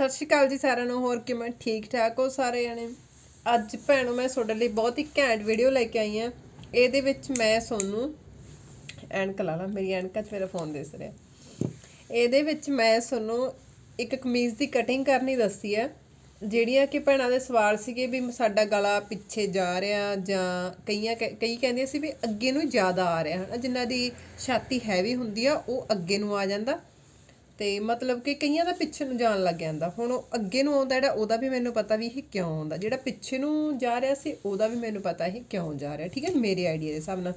ਸਤਿ ਸ਼੍ਰੀ ਅਕਾਲ ਜੀ ਸਾਰਿਆਂ ਨੂੰ, ਹੋਰ ਕਿਵੇਂ? ਠੀਕ ਠਾਕ ਹੋ ਸਾਰੇ ਜਣੇ? ਅੱਜ ਭੈਣੋ, ਮੈਂ ਤੁਹਾਡੇ ਲਈ ਬਹੁਤ ਹੀ ਘੈਂਟ ਵੀਡੀਓ ਲੈ ਕੇ ਆਈ ਹਾਂ। ਇਹਦੇ ਵਿੱਚ ਮੈਂ ਤੁਹਾਨੂੰ ਐਨਕ ਲਾ ਲਾ, ਮੇਰੀ ਐਨਕਾਂ 'ਚ ਮੇਰਾ ਫੋਨ ਦਿਸ ਰਿਹਾ। ਇਹਦੇ ਵਿੱਚ ਮੈਂ ਤੁਹਾਨੂੰ ਇੱਕ ਕਮੀਜ਼ ਦੀ ਕਟਿੰਗ ਕਰਨੀ ਦੱਸੀ ਹੈ, ਜਿਹੜੀਆਂ ਕਿ ਭੈਣਾਂ ਦੇ ਸਵਾਲ ਸੀਗੇ ਵੀ ਸਾਡਾ ਗਲਾ ਪਿੱਛੇ ਜਾ ਰਿਹਾ ਜਾਂ ਕਈਆਂ ਕਹਿ- ਕਈ ਕਹਿੰਦੇ ਸੀ ਵੀ ਅੱਗੇ ਨੂੰ ਜ਼ਿਆਦਾ ਆ ਰਿਹਾ ਹਨਾ ਜਿਨ੍ਹਾਂ ਦੀ ਛਾਤੀ ਹੈਵੀ ਹੁੰਦੀ ਆ, ਉਹ ਅੱਗੇ ਨੂੰ ਆ ਜਾਂਦਾ। ਤੇ ਮਤਲਬ ਕਿ ਕਈਆਂ ਦਾ ਪਿੱਛੇ ਨੂੰ ਜਾਣ ਲੱਗ ਜਾਂਦਾ। ਹੁਣ ਉਹ ਅੱਗੇ ਨੂੰ ਆਉਂਦਾ ਜਿਹੜਾ, ਉਹਦਾ ਵੀ ਮੈਨੂੰ ਪਤਾ ਵੀ ਇਹ ਕਿਉਂ ਆਉਂਦਾ। ਜਿਹੜਾ ਪਿੱਛੇ ਨੂੰ ਜਾ ਰਿਹਾ ਸੀ, ਉਹਦਾ ਵੀ ਮੈਨੂੰ ਪਤਾ ਇਹ ਕਿਉਂ ਜਾ ਰਿਹਾ। ਠੀਕ ਹੈ, ਮੇਰੇ ਆਈਡੀਆ ਦੇ ਹਿਸਾਬ ਨਾਲ।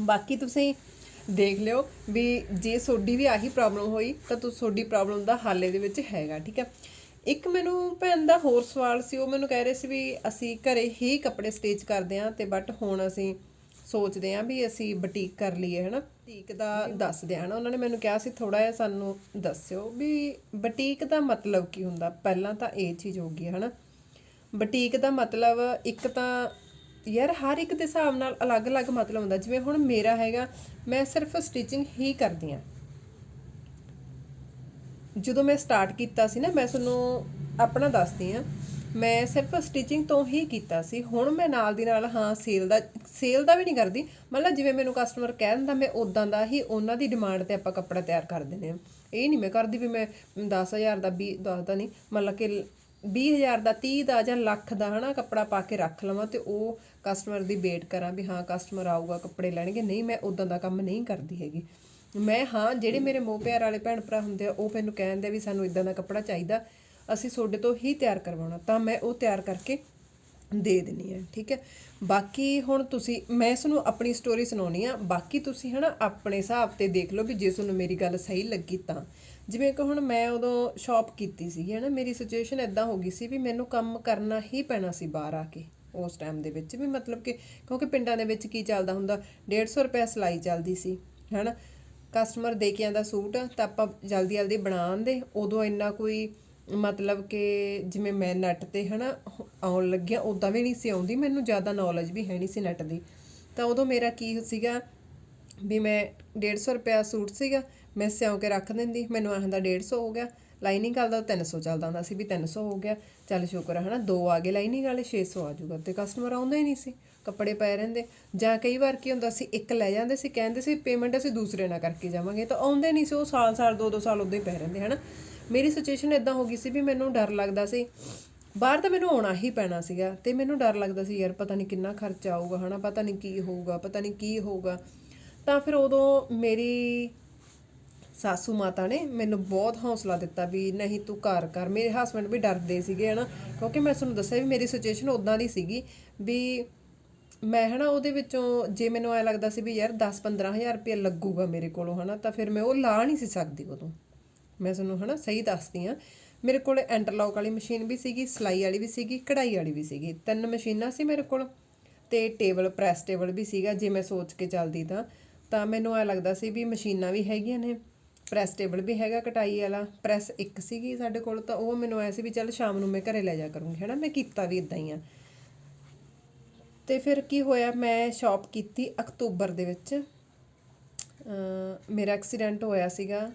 ਬਾਕੀ ਤੁਸੀਂ ਦੇਖ ਲਿਓ ਵੀ ਜੇ ਤੁਹਾਡੀ ਵੀ ਆਹੀ ਪ੍ਰੋਬਲਮ ਹੋਈ, ਤਾਂ ਤੁਸੀਂ ਤੁਹਾਡੀ ਪ੍ਰੋਬਲਮ ਦਾ ਹੱਲ ਇਹਦੇ ਵਿੱਚ ਹੈਗਾ, ਠੀਕ ਹੈ। ਇੱਕ ਮੈਨੂੰ ਭੈਣ ਦਾ ਹੋਰ ਸਵਾਲ ਸੀ, ਉਹ ਮੈਨੂੰ ਕਹਿ ਰਹੇ ਸੀ ਵੀ ਅਸੀਂ ਘਰੇ ਹੀ ਕੱਪੜੇ ਸਟਿਚ ਕਰਦੇ ਆਂ ਤੇ ਬਟ ਹੁਣ ਅਸੀਂ ਸੋਚਦੇ ਆਂ ਵੀ ਅਸੀਂ ਬੁਟੀਕ ਕਰ ਲਈਏ, ਹਨਾ। ਬੁਟੀਕ ਦਾ ਦੱਸਦੇ ਆ ਉਹਨਾਂ ਨੇ ਮੈਨੂੰ ਕਿਹਾ ਸੀ ਥੋੜਾ ਜਿਹਾ ਸਾਨੂੰ ਦੱਸਿਓ ਵੀ ਬਟੀਕ ਦਾ ਮਤਲਬ ਕੀ ਹੁੰਦਾ? ਪਹਿਲਾਂ ਤਾਂ ਇਹ ਚੀਜ਼ ਹੋ ਗਈ, ਹਨਾ? ਬਟੀਕ ਦਾ ਮਤਲਬ ਇੱਕ ਤਾਂ ਯਾਰ ਹਰ ਇੱਕ ਦੇ ਹਿਸਾਬ ਨਾਲ ਅਲੱਗ-ਅਲੱਗ ਮਤਲਬ ਹੁੰਦਾ। ਜਿਵੇਂ ਹੁਣ ਮੇਰਾ ਹੈਗਾ, ਮੈਂ ਸਿਰਫ ਸਟਿਚਿੰਗ ਹੀ ਕਰਦੀ ਆ ਜਦੋਂ ਮੈਂ ਸਟਾਰਟ ਕੀਤਾ ਸੀ ਨਾ, ਮੈਂ ਤੁਹਾਨੂੰ ਆਪਣਾ ਦੱਸਦੀ ਆ ਮੈਂ ਸਿਰਫ ਸਟਿਚਿੰਗ ਤੋਂ ਹੀ ਕੀਤਾ ਸੀ। ਹੁਣ ਮੈਂ ਨਾਲ ਦੀ ਨਾਲ, ਹਾਂ ਸੇਲ ਦਾ ਸੇਲ ਦਾ ਵੀ ਨਹੀਂ ਕਰਦੀ। ਮਤਲਬ ਜਿਵੇਂ ਮੈਨੂੰ ਕਸਟਮਰ ਕਹਿ ਦਿੰਦਾ, ਮੈਂ ਉਦਾਂ ਦਾ ਹੀ ਉਹਨਾਂ ਦੀ ਡਿਮਾਂਡ ਤੇ ਆਪਾਂ ਕੱਪੜਾ ਤਿਆਰ ਕਰ ਦਿੰਦੇ ਹਾਂ। ਇਹ ਨਹੀਂ ਮੈਂ ਕਰਦੀ ਵੀ ਮੈਂ 10000 ਦਾ 20 10 ਦਾ ਨਹੀਂ, ਮਤਲਬ ਕਿ 20000 ਦਾ 30 ਦਾ ਜਾਂ ਲੱਖ ਦਾ ਹਨਾ ਕੱਪੜਾ ਪਾ ਕੇ ਰੱਖ ਲਵਾਂ ਤੇ ਉਹ ਕਸਟਮਰ ਦੀ ਵੇਟ ਕਰਾਂ ਵੀ ਹਾਂ ਕਸਟਮਰ ਆਊਗਾ, ਕੱਪੜੇ ਲੈਣਗੇ। ਨਹੀਂ, ਮੈਂ ਉਦਾਂ ਦਾ ਕੰਮ ਨਹੀਂ ਕਰਦੀ ਹੈਗੀ। ਮੈਂ, ਹਾਂ, ਜਿਹੜੇ ਮੇਰੇ ਮੋਹ ਪਿਆਰ ਵਾਲੇ ਭੈਣ ਭਰਾ ਹੁੰਦੇ ਆ, ਉਹ ਮੈਨੂੰ ਕਹਿੰਦੇ ਆ ਵੀ ਸਾਨੂੰ ਇਦਾਂ ਦਾ ਕੱਪੜਾ ਚਾਹੀਦਾ। ਅਸੀਂ ਤੁਹਾਡੇ ਤੋਂ ਹੀ ਤਿਆਰ ਕਰਵਾਉਣਾ, ਤਾਂ ਮੈਂ ਉਹ ਤਿਆਰ ਕਰਕੇ ਦੇ ਦਿੰਨੀ ਆ ਠੀਕ ਹੈ? ਬਾਕੀ ਹੁਣ ਤੁਸੀਂ, ਮੈਂ ਤੁਹਾਨੂੰ ਆਪਣੀ ਸਟੋਰੀ ਸੁਣਾਉਣੀ ਆ, ਬਾਕੀ ਤੁਸੀਂ ਹਨਾ ਆਪਣੇ ਹਿਸਾਬ ਤੇ ਦੇਖ ਲਓ ਵੀ ਜੇ ਤੁਹਾਨੂੰ ਮੇਰੀ ਗੱਲ ਸਹੀ ਲੱਗੀ ਤਾਂ। ਜਿਵੇਂ ਕਿ ਹੁਣ ਮੈਂ ਉਦੋਂ ਸ਼ਾਪ ਕੀਤੀ ਸੀ, ਹਨਾ, ਮੇਰੀ ਸਿਚੁਏਸ਼ਨ ਇਦਾਂ ਹੋ ਗਈ ਸੀ ਵੀ ਮੈਨੂੰ ਕੰਮ ਕਰਨਾ ਹੀ ਪੈਣਾ ਸੀ ਬਾਹਰ ਆ ਕੇ, ਉਸ ਟਾਈਮ ਦੇ ਵਿੱਚ ਵੀ ਮਤਲਬ ਕਿ, ਕਿਉਂਕਿ ਪਿੰਡਾਂ ਦੇ ਵਿੱਚ ਕੀ ਚੱਲਦਾ ਹੁੰਦਾ 150 ਰੁਪਏ ਸਿਲਾਈ ਚੱਲਦੀ ਸੀ, ਹਨਾ। ਕਸਟਮਰ ਦੇ ਕੇ ਆਂਦਾ ਸੂਟ, ਤਾਂ ਆਪਾਂ ਜਲਦੀ ਜਲਦੀ ਬਣਾਉਂਦੇ ਉਦੋਂ ਇੰਨਾ ਕੋਈ ਮਤਲਬ ਕਿ ਜਿਵੇਂ ਮੈਂ ਨੈਟ ਤੇ ਹਨਾ ਆਉਣ ਲੱਗਿਆ ਉਦਾਂ ਵੀ ਨਹੀਂ ਸੀ ਆਉਂਦੀ, ਮੈਨੂੰ ਜ਼ਿਆਦਾ ਨੌਲੇਜ ਵੀ ਹੈ ਨਹੀਂ ਸੀ ਨੈਟ ਦੀ। ਤਾਂ ਉਦੋਂ ਮੇਰਾ ਕੀ ਸੀਗਾ ਵੀ ਮੈਂ 150 ਰੁਪਿਆ ਸੂਟ ਸੀਗਾ, ਮੈਂ ਸਿਉਂ ਕੇ ਰੱਖ ਦਿੰਦੀ, ਮੈਨੂੰ ਆਹਦਾ 150 ਹੋ ਗਿਆ। ਲਾਈਨਿੰਗ ਵਾਲਾ 300 ਚੱਲਦਾ ਹੁੰਦਾ ਸੀ ਵੀ 300 ਹੋ ਗਿਆ। ਚੱਲ ਸ਼ੁਕਰ ਹੈ ਹਨਾ, ਦੋ ਆ ਗਏ ਲਾਈਨਿੰਗ ਵਾਲੇ 600 ਆ ਜਾਊਗਾ। ਤੇ ਕਸਟਮਰ ਆਉਂਦਾ ਹੀ ਨਹੀਂ ਸੀ, ਕੱਪੜੇ ਪਏ ਰਹਿੰਦੇ। ਜਾਂ ਕਈ ਵਾਰ ਕੀ ਹੁੰਦਾ ਸੀ, ਇੱਕ ਲੈ ਜਾਂਦੇ ਸੀ, ਕਹਿੰਦੇ ਸੀ ਪੇਮੈਂਟ ਅਸੀਂ ਦੂਸਰੇ ਨਾਲ ਕਰਕੇ ਜਾਵਾਂਗੇ। ਤਾਂ ਆਉਂਦੇ ਨਹੀਂ ਸੀ, ਉਹ ਸਾਲ ਸਾਲ ਦੋ ਦੋ ਸਾਲ ਉਦੋਂ ਹੀ ਪਏ ਰਹਿੰਦੇ, ਹਨਾ। ਮੇਰੀ ਸਿਚੁਏਸ਼ਨ ਇਦਾਂ ਹੋ ਗਈ ਸੀ ਵੀ ਮੈਨੂੰ ਡਰ ਲੱਗਦਾ ਸੀ। ਬਾਹਰ ਤਾਂ ਮੈਨੂੰ ਆਉਣਾ ਹੀ ਪੈਣਾ ਸੀਗਾ ਤੇ ਮੈਨੂੰ ਡਰ ਲੱਗਦਾ ਸੀ, ਯਾਰ ਪਤਾ ਨਹੀਂ ਕਿੰਨਾ ਖਰਚਾ ਆਊਗਾ, ਹਨਾ? ਪਤਾ ਨਹੀਂ ਕੀ ਹੋਊਗਾ, ਪਤਾ ਨਹੀਂ ਕੀ ਹੋਊਗਾ। ਤਾਂ ਫਿਰ ਉਦੋਂ ਮੇਰੀ ਸਾਸੂ ਮਾਤਾ ਨੇ ਮੈਨੂੰ ਬਹੁਤ ਹੌਸਲਾ ਦਿੱਤਾ ਵੀ ਨਹੀਂ ਤੂੰ ਘਰ ਕਰ। ਮੇਰੇ ਹਸਬੰਡ ਵੀ ਡਰਦੇ ਸੀਗੇ, ਹਨਾ? ਕਿਉਂਕਿ ਮੈਂ ਤੁਹਾਨੂੰ ਦੱਸਿਆ ਵੀ ਮੇਰੀ ਸਿਚੁਏਸ਼ਨ ਉਦਾਂ ਦੀ ਸੀਗੀ ਵੀ ਮੈਂ, ਹਨਾ, ਉਹਦੇ ਵਿੱਚੋਂ ਜੇ ਮੈਨੂੰ ਐ ਲੱਗਦਾ ਸੀ ਵੀ ਯਾਰ 10 15000 ਰੁਪਏ ਲੱਗੂਗਾ ਮੇਰੇ ਕੋਲੋਂ, ਹਨਾ? ਤਾਂ ਫਿਰ ਮੈਂ ਉਹ ਲਾ ਨਹੀਂ ਸੀ ਸਕਦੀ ਉਦੋਂ। ਮੈਂ ਤੁਹਾਨੂੰ ਹਨਾ ਸਹੀ ਦੱਸਦੀ ਆ ਮੇਰੇ ਕੋਲ ਇੰਟਰਲੌਕ ਵਾਲੀ ਮਸ਼ੀਨ ਵੀ ਸੀਗੀ, ਸਿਲਾਈ ਵਾਲੀ ਵੀ ਸੀਗੀ, ਕਢਾਈ ਵਾਲੀ ਵੀ ਸੀਗੀ। ਤਿੰਨ ਮਸ਼ੀਨਾਂ ਸੀ ਮੇਰੇ ਕੋਲ ਤੇ ਟੇਬਲ ਪ੍ਰੈਸ ਟੇਬਲ ਵੀ ਸੀਗਾ, ਜੇ ਮੈਂ ਸੋਚ ਕੇ ਚੱਲਦੀ ਤਾਂ। ਤਾਂ ਮੈਨੂੰ ਐ ਲੱਗਦਾ ਸੀ ਵੀ ਮਸ਼ੀਨਾਂ ਵੀ ਹੈਗੀਆਂ ਨੇ ਪ੍ਰੈਸ ਟੇਬਲ ਵੀ ਹੈਗਾ ਕਟਾਈ ਵਾਲਾ ਪ੍ਰੈਸ ਇੱਕ ਸੀਗੀ ਸਾਡੇ ਕੋਲ, ਤਾਂ ਉਹ ਮੈਨੂੰ ਐ ਸੀ ਵੀ ਚੱਲ ਸ਼ਾਮ ਨੂੰ ਮੈਂ ਘਰੇ ਲੈ ਜਾ ਕਰੂੰਗੀ, ਹੈਨਾ। ਮੈਂ ਕੀਤਾ ਵੀ ਇਦਾਂ ਹੀ ਆ। ਤੇ ਫਿਰ ਕੀ ਹੋਇਆ, ਮੈਂ ਸ਼ਾਪ ਕੀਤੀ ਅਕਤੂਬਰ ਦੇ ਵਿੱਚ। ਮੇਰਾ ਐਕਸੀਡੈਂਟ ਹੋਇਆ ਸੀਗਾ।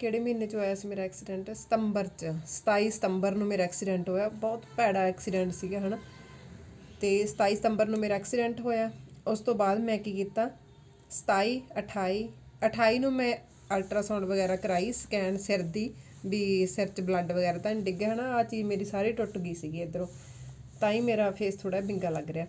ਕਿਹੜੇ ਮਹੀਨੇ ਚ ਹੋਇਆ ਸੀ ਮੇਰਾ ਐਕਸੀਡੈਂਟ ਸਤੰਬਰ ਚ। 27 ਸਤੰਬਰ ਨੂੰ ਮੇਰਾ ਐਕਸੀਡੈਂਟ ਹੋਇਆ। ਬਹੁਤ ਭੈੜਾ ਐਕਸੀਡੈਂਟ ਸੀਗਾ, ਹਨਾ? ਤੇ 27 ਸਤੰਬਰ ਨੂੰ ਮੇਰਾ ਐਕਸੀਡੈਂਟ ਹੋਇਆ। ਉਸ ਤੋਂ ਬਾਅਦ ਮੈਂ ਕੀ ਕੀਤਾ? 27 28 28 ਨੂੰ ਮੈਂ ਅਲਟਰਾਸਾਊਂਡ ਵਗੈਰਾ ਕਰਾਈ ਸਕੈਨ ਸਿਰ ਦੀ, ਵੀ ਸਿਰ 'ਚ ਬਲੱਡ ਵਗੈਰਾ ਤਾਂ ਨਹੀਂ ਡਿੱਗਿਆ, ਹਨਾ? ਆ ਚੀਜ਼ ਮੇਰੀ ਸਾਰੀ ਟੁੱਟ ਗਈ ਸੀਗੀ ਇਧਰੋਂ। ਤਾਂ ਹੀ ਮੇਰਾ ਫੇਸ ਥੋੜਾ ਬਿੰਗਾ ਲੱਗ ਰਿਹਾ।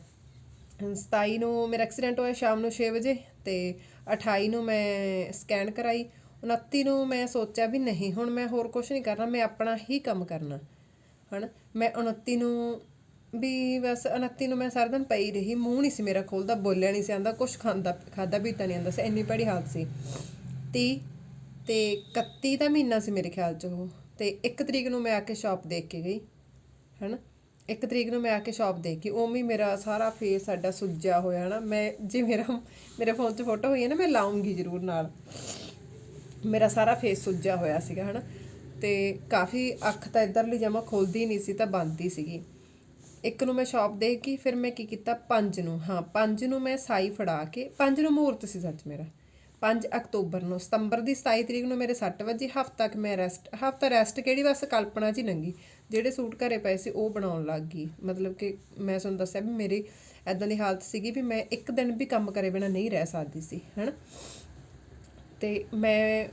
27 ਨੂੰ ਮੇਰਾ ਐਕਸੀਡੈਂਟ ਹੋਇਆ ਸ਼ਾਮ ਨੂੰ 6 ਵਜੇ ਤੇ 28 ਨੂੰ ਮੈਂ ਸਕੈਨ ਕਰਾਈ। 29 ਨੂੰ ਮੈਂ ਸੋਚਿਆ ਵੀ ਨਹੀਂ, ਹੁਣ ਮੈਂ ਹੋਰ ਕੁਝ ਨਹੀਂ ਕਰਨਾ, ਮੈਂ ਆਪਣਾ ਹੀ ਕੰਮ ਕਰਨਾ। ਹਨਾ? ਮੈਂ 29 ਨੂੰ ਵੀ ਬਸ 29 ਨੂੰ ਮੈਂ ਸਾਰਾ ਦਿਨ ਪਈ ਰਹੀ, ਮੂੰਹ ਨਹੀਂ ਸੀ ਮੇਰਾ ਖੋਲਦਾ, ਬੋਲਿਆ ਨਹੀਂ ਸੀ ਆਂਦਾ ਕੁਝ ਖਾਂਦਾ ਖਾਦਾ ਪੀਤਾ ਨਹੀਂ ਆਂਦਾ ਸੀ, ਇੰਨੀ ਭੈੜੀ ਹਾਲਤ ਸੀ। 30 ਤੇ 31 ਦਾ ਮਹੀਨਾ ਸੀ ਮੇਰੇ ਖਿਆਲ ਚ ਉਹ, ਤੇ 1 ਤਰੀਕ ਨੂੰ ਮੈਂ ਆ ਕੇ ਸ਼ਾਪ ਦੇਖ ਕੇ ਗਈ। ਹਨਾ? 1 ਤਰੀਕ ਨੂੰ ਮੈਂ ਆ ਕੇ ਸ਼ਾਪ ਦੇਖ ਕੇ ਉਵੇਂ ਹੀ ਮੇਰਾ ਸਾਰਾ ਫੇਸ ਸਾਡਾ ਸੁੱਜਿਆ ਹੋਇਆ ਨਾ ਮੈਂ, ਜੇ ਮੇਰਾ, ਮੇਰੇ ਫੋਨ 'ਚ ਫੋਟੋ ਹੋਈ ਹੈ ਨਾ, ਮੈਂ ਲਾਉਂਗੀ ਜ਼ਰੂਰ ਨਾਲ। ਮੇਰਾ ਸਾਰਾ ਫੇਸ ਸੁੱਜਿਆ ਹੋਇਆ ਸੀਗਾ, ਹਨਾ? ਤੇ ਕਾਫੀ ਅੱਖ ਤਾਂ ਇਧਰਲੀ ਜਮਾ ਖੁੱਲਦੀ ਨਹੀਂ ਸੀ, ਤਾਂ ਬੰਦ ਹੀ ਸੀਗੀ। ਇੱਕ ਨੂੰ ਮੈਂ ਸ਼ਾਪ ਦੇ ਕੇ ਫਿਰ ਮੈਂ ਕੀ ਕੀਤਾ? ਪੰਜ ਨੂੰ, ਹਾਂ, ਪੰਜ ਨੂੰ ਮੈਂ ਸਾਈ ਫੜਾ ਕੇ, ਪੰਜ ਨੂੰ ਮਹੂਰਤ ਸੀ ਸੱਚ ਮੇਰਾ। 5 ਅਕਤੂਬਰ ਨੂੰ, ਸਤੰਬਰ ਦੀ 27 ਤਰੀਕ ਨੂੰ ਮੇਰੇ 6 ਵਜੇ, ਹਫ਼ਤਾ ਕਿ ਮੈਂ ਰੈਸਟ ਹਫ਼ਤਾ ਰੈਸਟ ਕਿਹੜੀ ਬਸ ਕਲਪਨਾ 'ਚ ਹੀ ਲੰਗੀ ਜਿਹੜੇ ਸੂਟ ਘਰੇ ਪਏ ਸੀ, ਉਹ ਬਣਾਉਣ ਲੱਗ ਗਈ। ਮਤਲਬ ਕਿ ਮੈਂ ਤੁਹਾਨੂੰ ਦੱਸਿਆ ਵੀ ਮੇਰੀ ਐਦਾਂ ਦੀ ਹਾਲਤ ਸੀਗੀ ਵੀ ਮੈਂ ਇੱਕ ਦਿਨ ਵੀ ਕੰਮ ਕਰੇ ਬਿਨਾ ਨਹੀਂ ਰਹਿ ਸਕਦੀ ਸੀ, ਹਨਾ? ਤੇ ਮੈਂ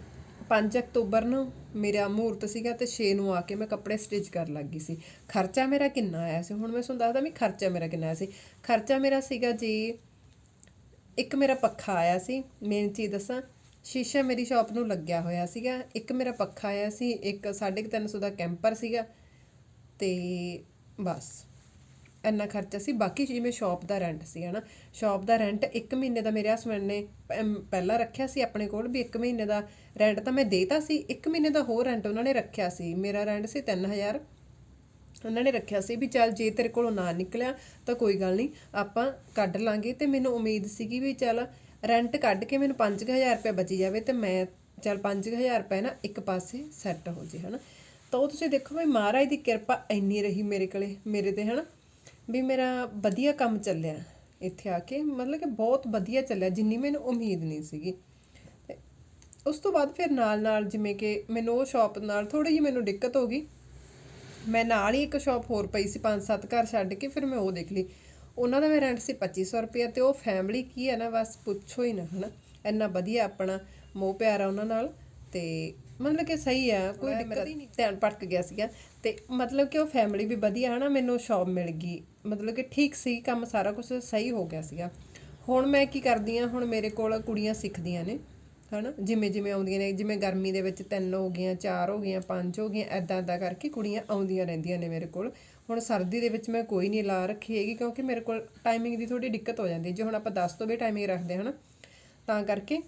5 ਅਕਤੂਬਰ ਨੂੰ ਮੇਰਾ ਮਹੂਰਤ ਸੀਗਾ ਤੇ 6 ਨੂੰ ਆ ਕੇ ਮੈਂ ਕੱਪੜੇ ਸਟਿਚ ਕਰਨ ਲੱਗ ਗਈ ਸੀ। ਖਰਚਾ ਮੇਰਾ ਕਿੰਨਾ ਆਇਆ ਸੀ? ਹੁਣ ਮੈਂ ਤੁਹਾਨੂੰ ਦੱਸਦਾ ਵੀ ਖਰਚਾ ਮੇਰਾ ਕਿੰਨਾ ਆਇਆ ਸੀ। ਖਰਚਾ ਮੇਰਾ ਸੀਗਾ ਜੀ, ਇੱਕ ਮੇਰਾ ਪੱਖਾ ਆਇਆ ਸੀ। ਮੇਨ ਚੀਜ਼ ਦੱਸਾਂ, ਸ਼ੀਸ਼ਾ ਮੇਰੀ ਸ਼ਾਪ ਨੂੰ ਲੱਗਿਆ ਹੋਇਆ ਸੀਗਾ। ਇੱਕ ਮੇਰਾ ਪੱਖਾ ਆਇਆ ਸੀ, ਇੱਕ 350 ਦਾ ਕੈਂਪਰ ਸੀਗਾ ਤੇ ਬਸ। ਇੰਨਾ ਖਰਚਾ ਸੀ, ਬਾਕੀ ਜਿਵੇਂ ਸ਼ਾਪ ਦਾ ਰੈਂਟ ਸੀ, ਹਨਾ। ਸ਼ਾਪ ਦਾ ਰੈਂਟ 1 ਮਹੀਨੇ ਦਾ ਮੇਰੇ ਹਸਬੰਡ ਨੇ ਪਹਿਲਾਂ ਰੱਖਿਆ ਸੀ ਆਪਣੇ ਕੋਲ ਵੀ 1 ਮਹੀਨੇ ਦਾ ਰੈਂਟ ਤਾਂ ਮੈਂ ਦੇਤਾ ਸੀ 1 ਮਹੀਨੇ ਦਾ ਹੋਰ ਰੈਂਟ ਉਹਨਾਂ ਨੇ ਰੱਖਿਆ ਸੀ। ਮੇਰਾ ਰੈਂਟ ਸੀ 3000 ਉਹਨਾਂ ਨੇ ਰੱਖਿਆ ਸੀ ਵੀ ਚੱਲ ਜੇ ਤੇਰੇ ਕੋਲੋਂ ਨਾ ਨਿਕਲਿਆ ਤਾਂ ਕੋਈ ਗੱਲ ਨਹੀਂ, ਆਪਾਂ ਕੱਢ ਲਾਂਗੇ। ਤੇ ਮੈਨੂੰ ਉਮੀਦ ਸੀਗੀ ਵੀ ਚੱਲ ਰੈਂਟ ਕੱਢ ਕੇ ਮੈਨੂੰ 5000 ਰੁਪਏ ਬਚੀ ਜਾਵੇ ਤੇ ਮੈਂ ਚੱਲ 5000 ਰੁਪਏ ਨਾ ਇੱਕ ਪਾਸੇ ਸੈੱਟ ਹੋ ਜੇ, ਹਨਾ। ਤਾਂ ਉਹ ਤੁਸੀਂ ਦੇਖੋ ਵੀ ਮਹਾਰਾਜ ਦੀ ਕਿਰਪਾ ਇੰਨੀ ਰਹੀ ਮੇਰੇ ਕੋਲੇ, ਮੇਰੇ ਤੇ, ਹਨਾ। ਵੀ ਮੇਰਾ ਵਧੀਆ ਕੰਮ ਚੱਲਿਆ ਇੱਥੇ ਆ ਕੇ। ਮਤਲਬ ਕਿ ਬਹੁਤ ਵਧੀਆ ਚੱਲਿਆ, ਜਿੰਨੀ ਮੈਨੂੰ ਉਮੀਦ ਨਹੀਂ ਸੀਗੀ। ਤੇ ਉਸ ਤੋਂ ਬਾਅਦ ਫਿਰ ਨਾਲ ਨਾਲ ਜਿਵੇਂ ਕਿ ਮੈਨੂੰ ਉਹ ਸ਼ਾਪ ਨਾਲ ਥੋੜੀ ਜਿਹੀ ਮੈਨੂੰ ਦਿੱਕਤ ਹੋ ਗਈ। ਮੈਂ ਨਾਲ ਹੀ ਇੱਕ ਸ਼ਾਪ ਹੋਰ ਪਈ ਸੀ, ਪੰਜ ਸੱਤ ਘਰ ਛੱਡ ਕੇ, ਫਿਰ ਮੈਂ ਉਹ ਦੇਖ ਲਈ। ਉਹਨਾਂ ਦਾ ਮੈਂ ਰੈਂਟ ਸੀ 2500 ਰੁਪਏ ਤੇ ਉਹ ਫੈਮਿਲੀ ਕੀ ਹੈ ਨਾ, ਬਸ ਪੁੱਛੋ ਹੀ ਨਾ, ਹਨਾ। ਇੰਨਾ ਵਧੀਆ ਆਪਣਾ ਮੋਹ ਪਿਆਰ ਆ ਉਹਨਾਂ ਨਾਲ। ਤੇ ਮਤਲਬ ਕਿ ਸਹੀ ਆ ਕੋਈ ਦਿੱਕਤ ਹੀ ਨਹੀਂ। ਧਿਆਨ ਭਟਕ ਗਿਆ ਸੀਗਾ ਤੇ ਮਤਲਬ ਕਿ ਉਹ ਫੈਮਿਲੀ ਵੀ ਵਧੀਆ ਹਨਾ ਮੈਨੂੰ ਸ਼ਾਪ ਮਿਲ ਗਈ। ਮਤਲਬ ਕਿ ਠੀਕ ਸੀ ਕੰਮ ਸਾਰਾ ਕੁਝ ਸਹੀ ਹੋ ਗਿਆ ਸੀਗਾ। ਹੁਣ ਮੈਂ ਕੀ ਕਰਦੀ ਆ ਹੁਣ ਮੇਰੇ ਕੋਲ ਕੁੜੀਆਂ ਸਿੱਖਦੀਆਂ ਨੇ ਹਨਾ। ਜਿਵੇਂ ਜਿਵੇਂ ਆਉਂਦੀਆਂ ਨੇ ਜਿਵੇਂ ਗਰਮੀ ਦੇ ਵਿੱਚ ਤਿੰਨ ਹੋ ਗਈਆਂ ਚਾਰ ਹੋ ਗਈਆਂ ਪੰਜ ਹੋ ਗਈਆਂ ਐਦਾਂ ਐਦਾਂ ਕਰਕੇ ਕੁੜੀਆਂ ਆਉਂਦੀਆਂ ਰਹਿੰਦੀਆਂ ਨੇ ਮੇਰੇ ਕੋਲ। ਹੁਣ ਸਰਦੀ ਦੇ ਵਿੱਚ ਮੈਂ ਕੋਈ ਨਹੀਂ ਲਾ ਰੱਖੀ ਹੈਗੀ ਕਿਉਂਕਿ ਮੇਰੇ ਕੋਲ ਟਾਈਮਿੰਗ ਦੀ ਥੋੜੀ ਦਿੱਕਤ ਹੋ ਜਾਂਦੀ ਜੇ ਹੁਣ ਆਪਾਂ 10 ਤੋਂ ਵੀ ਟਾਈਮਿੰਗ ਰੱਖਦੇ ਹਨਾ ਤਾਂ ਕਰਕੇ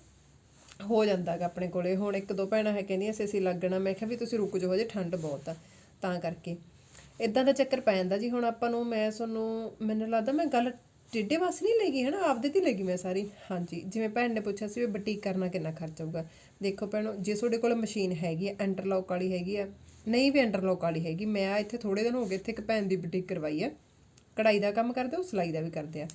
ਹੋ ਜਾਂਦਾ ਗਾ ਆਪਣੇ ਕੋਲੇ। ਹੁਣ ਇੱਕ ਦੋ ਭੈਣਾਂ ਹੈ ਕਹਿੰਦੀਆਂ ਸੀ ਅਸੀਂ ਲੱਗਣਾ। ਮੈਂ ਕਿਹਾ ਵੀ ਤੁਸੀਂ ਰੁਕ ਜਾਓ ਜੇ ਠੰਡ ਬਹੁਤ ਆ, ਤਾਂ ਕਰਕੇ। ਇਦਾਂ ਦਾ ਚੱਕਰ ਪੈ ਜਾਂਦਾ ਜੀ। ਹੁਣ ਆਪਾਂ ਨੂੰ ਮੈਂ ਤੁਹਾਨੂੰ, ਮੈਨੂੰ ਲੱਗਦਾ ਮੈਂ ਗੱਲ ਟਿੱਡੇ ਪਾਸੇ ਨਹੀਂ ਲੱਗੀ ਹੈ ਨਾ ਆਪਦੇ ਤੇ ਲੱਗੀ ਮੈਂ ਸਾਰੀ। ਹਾਂਜੀ, ਜਿਵੇਂ ਭੈਣ ਨੇ ਪੁੱਛਿਆ ਸੀ ਵੀ ਬਟੀਕ ਕਰਨਾ ਕਿੰਨਾ ਖਰਚ ਆਊਗਾ। ਦੇਖੋ ਭੈਣੋ, ਜੇ ਤੁਹਾਡੇ ਕੋਲ ਮਸ਼ੀਨ ਹੈਗੀ ਹੈ ਇੰਟਰਲੌਕ ਵਾਲੀ ਹੈਗੀ ਆ, ਨਹੀਂ ਵੀ ਇੰਟਰਲੌਕ ਵਾਲੀ ਹੈਗੀ, ਮੈਂ ਇੱਥੇ ਥੋੜੇ ਦਿਨ ਹੋ ਗਏ ਇੱਥੇ ਇੱਕ ਭੈਣ ਦੀ ਬੁਟੀਕ ਕਰਵਾਈ ਹੈ ਕਢਾਈ ਦਾ ਕੰਮ ਕਰਦੇ ਉਹ ਸਿਲਾਈ ਦਾ ਵੀ ਕਰਦੇ ਆ।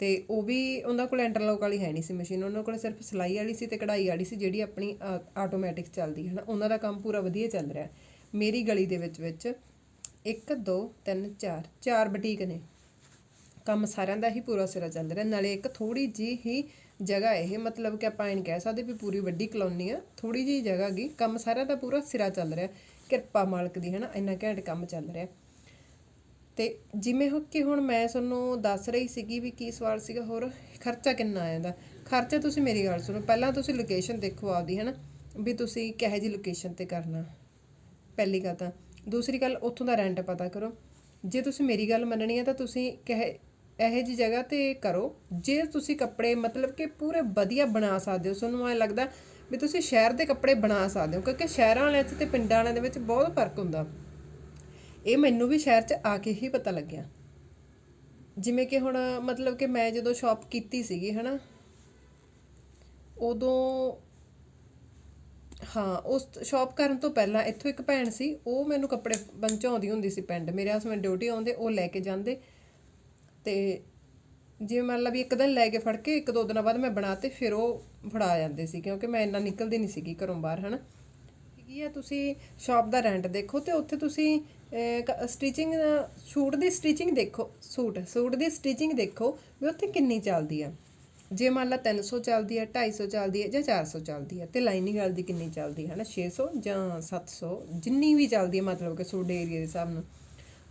ਤੇ ਉਹ ਵੀ ਉਹਨਾਂ ਕੋਲ ਇੰਟਰਲੌਕ ਵਾਲੀ ਹੈ ਨਹੀਂ ਸੀ ਮਸ਼ੀਨ, ਉਹਨਾਂ ਕੋਲ ਸਿਰਫ ਸਿਲਾਈ ਵਾਲੀ ਸੀ ਤੇ ਕਢਾਈ ਵਾਲੀ ਸੀ ਜਿਹੜੀ ਆਪਣੀ ਆਟੋਮੈਟਿਕ ਚੱਲਦੀ ਹੈ ਨਾ, ਉਹਨਾਂ ਦਾ ਕੰਮ ਪੂਰਾ ਵਧੀਆ ਚੱਲ ਰਿਹਾ। ਮੇਰੀ ਗਲੀ ਦੇ ਵਿੱਚ ਵਿੱਚ 1 2 3 4 ਚਾਰ ਬੁਟੀਕ ਨੇ। ਕੰਮ ਸਾਰਿਆਂ ਦਾ ਹੀ ਪੂਰਾ ਸਿਰਾ ਚੱਲ ਰਿਹਾ, ਨਾਲੇ ਇੱਕ ਥੋੜੀ ਜੀ ਹੀ ਜਗ੍ਹਾ ਇਹ, ਮਤਲਬ ਕਿ ਆਪਾਂ ਇਹ ਕਹਿ ਸਕਦੇ ਵੀ ਪੂਰੀ ਵੱਡੀ ਕਲੋਨੀ ਆ ਥੋੜੀ ਜੀ ਜਗ੍ਹਾ ਗਈ ਕੰਮ ਸਾਰਿਆਂ ਦਾ ਪੂਰਾ ਸਿਰਾ ਚੱਲ ਰਿਹਾ। ਕਿਰਪਾ ਮਾਲਕ ਦੀ ਹੈ ਨਾ, ਇੰਨਾ ਘੈਂਟ ਕੰਮ ਚੱਲ ਰਿਹਾ। ਤੇ ਜਿਵੇਂ ਹੋ ਕਿ ਹੁਣ ਮੈਂ ਤੁਹਾਨੂੰ ਦੱਸ ਰਹੀ ਸੀਗੀ ਵੀ ਕੀ ਸਵਾਲ ਸੀਗਾ, ਹੋਰ ਖਰਚਾ ਕਿੰਨਾ ਆ ਜਾਂਦਾ ਖਰਚਾ ਤੁਸੀਂ ਮੇਰੀ ਗੱਲ ਸੁਣੋ, ਪਹਿਲਾਂ ਤੁਸੀਂ ਲੋਕੇਸ਼ਨ ਦੇਖੋ ਆਪਦੀ ਹੈ ਨਾ ਵੀ ਤੁਸੀਂ ਕਿਹੋ ਜੀ ਲੋਕੇਸ਼ਨ ਤੇ ਕਰਨਾ, ਪਹਿਲੀ ਗੱਲ ਤਾਂ। ਦੂਸਰੀ ਗੱਲ, ਉੱਥੋਂ ਦਾ ਰੈਂਟ ਪਤਾ ਕਰੋ। ਜੇ ਤੁਸੀਂ ਮੇਰੀ ਗੱਲ ਮੰਨਣੀ ਹੈ ਤਾਂ ਤੁਸੀਂ ਕਹਿ, ਇਹੋ ਜੀ ਜਗ੍ਹਾ ਤੇ ਕਰੋ, ਜੇ ਤੁਸੀਂ ਕੱਪੜੇ ਮਤਲਬ ਕਿ ਪੂਰੇ ਵਧੀਆ ਬਣਾ ਸਕਦੇ ਹੋ। ਤੁਹਾਨੂੰ ਐ ਲੱਗਦਾ ਵੀ ਤੁਸੀਂ ਸ਼ਹਿਰ ਦੇ ਕੱਪੜੇ ਬਣਾ ਸਕਦੇ ਹੋ, ਕਿਉਂਕਿ ਸ਼ਹਿਰਾਂ ਵਾਲਿਆਂ 'ਚ ਤੇ ਪਿੰਡਾਂ ਵਾਲਿਆਂ ਦੇ ਵਿੱਚ ਬਹੁਤ ਫ਼ਰਕ ਹੁੰਦਾ। ਇਹ ਮੈਨੂੰ ਵੀ ਸ਼ਹਿਰ 'ਚ ਆ ਕੇ ਹੀ ਪਤਾ ਲੱਗਿਆ। ਜਿਵੇਂ ਕਿ ਹੁਣ ਮਤਲਬ ਕਿ ਮੈਂ ਜਦੋਂ ਸ਼ਾਪ ਕੀਤੀ ਸੀਗੀ, ਹਨਾ? ਉਦੋਂ ਹਾਂ, ਉਸ ਸ਼ਾਪ ਕਰਨ ਤੋਂ ਪਹਿਲਾਂ ਇੱਥੋਂ ਇੱਕ ਭੈਣ ਸੀ, ਉਹ ਮੈਨੂੰ ਕੱਪੜੇ ਪਹੁੰਚਾਉਂਦੀ ਹੁੰਦੀ ਸੀ ਪਿੰਡ। ਮੇਰੇ ਹਸਬੰਡ ਡਿਊਟੀ ਆਉਂਦੇ, ਉਹ ਲੈ ਕੇ ਜਾਂਦੇ। ਤੇ ਜਿਵੇਂ ਮੰਨ ਲਾ ਵੀ ਇੱਕ ਦਿਨ ਲੈ ਕੇ ਫੜ ਕੇ, ਇੱਕ ਦੋ ਦਿਨਾਂ ਬਾਅਦ ਮੈਂ ਬਣਾਤੇ ਫਿਰ ਉਹ ਫੜਾ ਜਾਂਦੇ ਸੀ, ਕਿਉਂਕਿ ਮੈਂ ਇੰਨਾ ਨਿਕਲਦੀ ਨਹੀਂ ਸੀਗੀ ਘਰੋਂ ਬਾਹਰ, ਹਨਾ? ਕੀ ਹੈ? ਤੁਸੀਂ ਸ਼ਾਪ ਦਾ ਰੈਂਟ ਦੇਖੋ ਤੇ ਉੱਥੇ ਤੁਸੀਂ ਸਟਿਚਿੰਗ ਸੂਟ ਦੀ ਸਟਿਚਿੰਗ ਦੇਖੋ। ਸੂਟ ਸੂਟ ਦੀ ਸਟਿਚਿੰਗ ਦੇਖੋ ਵੀ ਉੱਥੇ ਕਿੰਨੀ ਚੱਲਦੀ ਆ। ਜੇ ਮੰਨ ਲਾ 300 ਚੱਲਦੀ ਹੈ 250 ਚੱਲਦੀ ਹੈ ਜਾਂ 400 ਚੱਲਦੀ ਹੈ ਤੇ ਲਾਈਨਿੰਗ ਵਾਲੀ ਦੀ ਕਿੰਨੀ ਚੱਲਦੀ ਹੈ ਨਾ 600 ਜਾਂ 700 ਜਿੰਨੀ ਵੀ ਚੱਲਦੀ ਹੈ ਮਤਲਬ ਕਿ ਸੂਟ ਏਰੀਆ ਦੇ ਹਿਸਾਬ ਨਾਲ।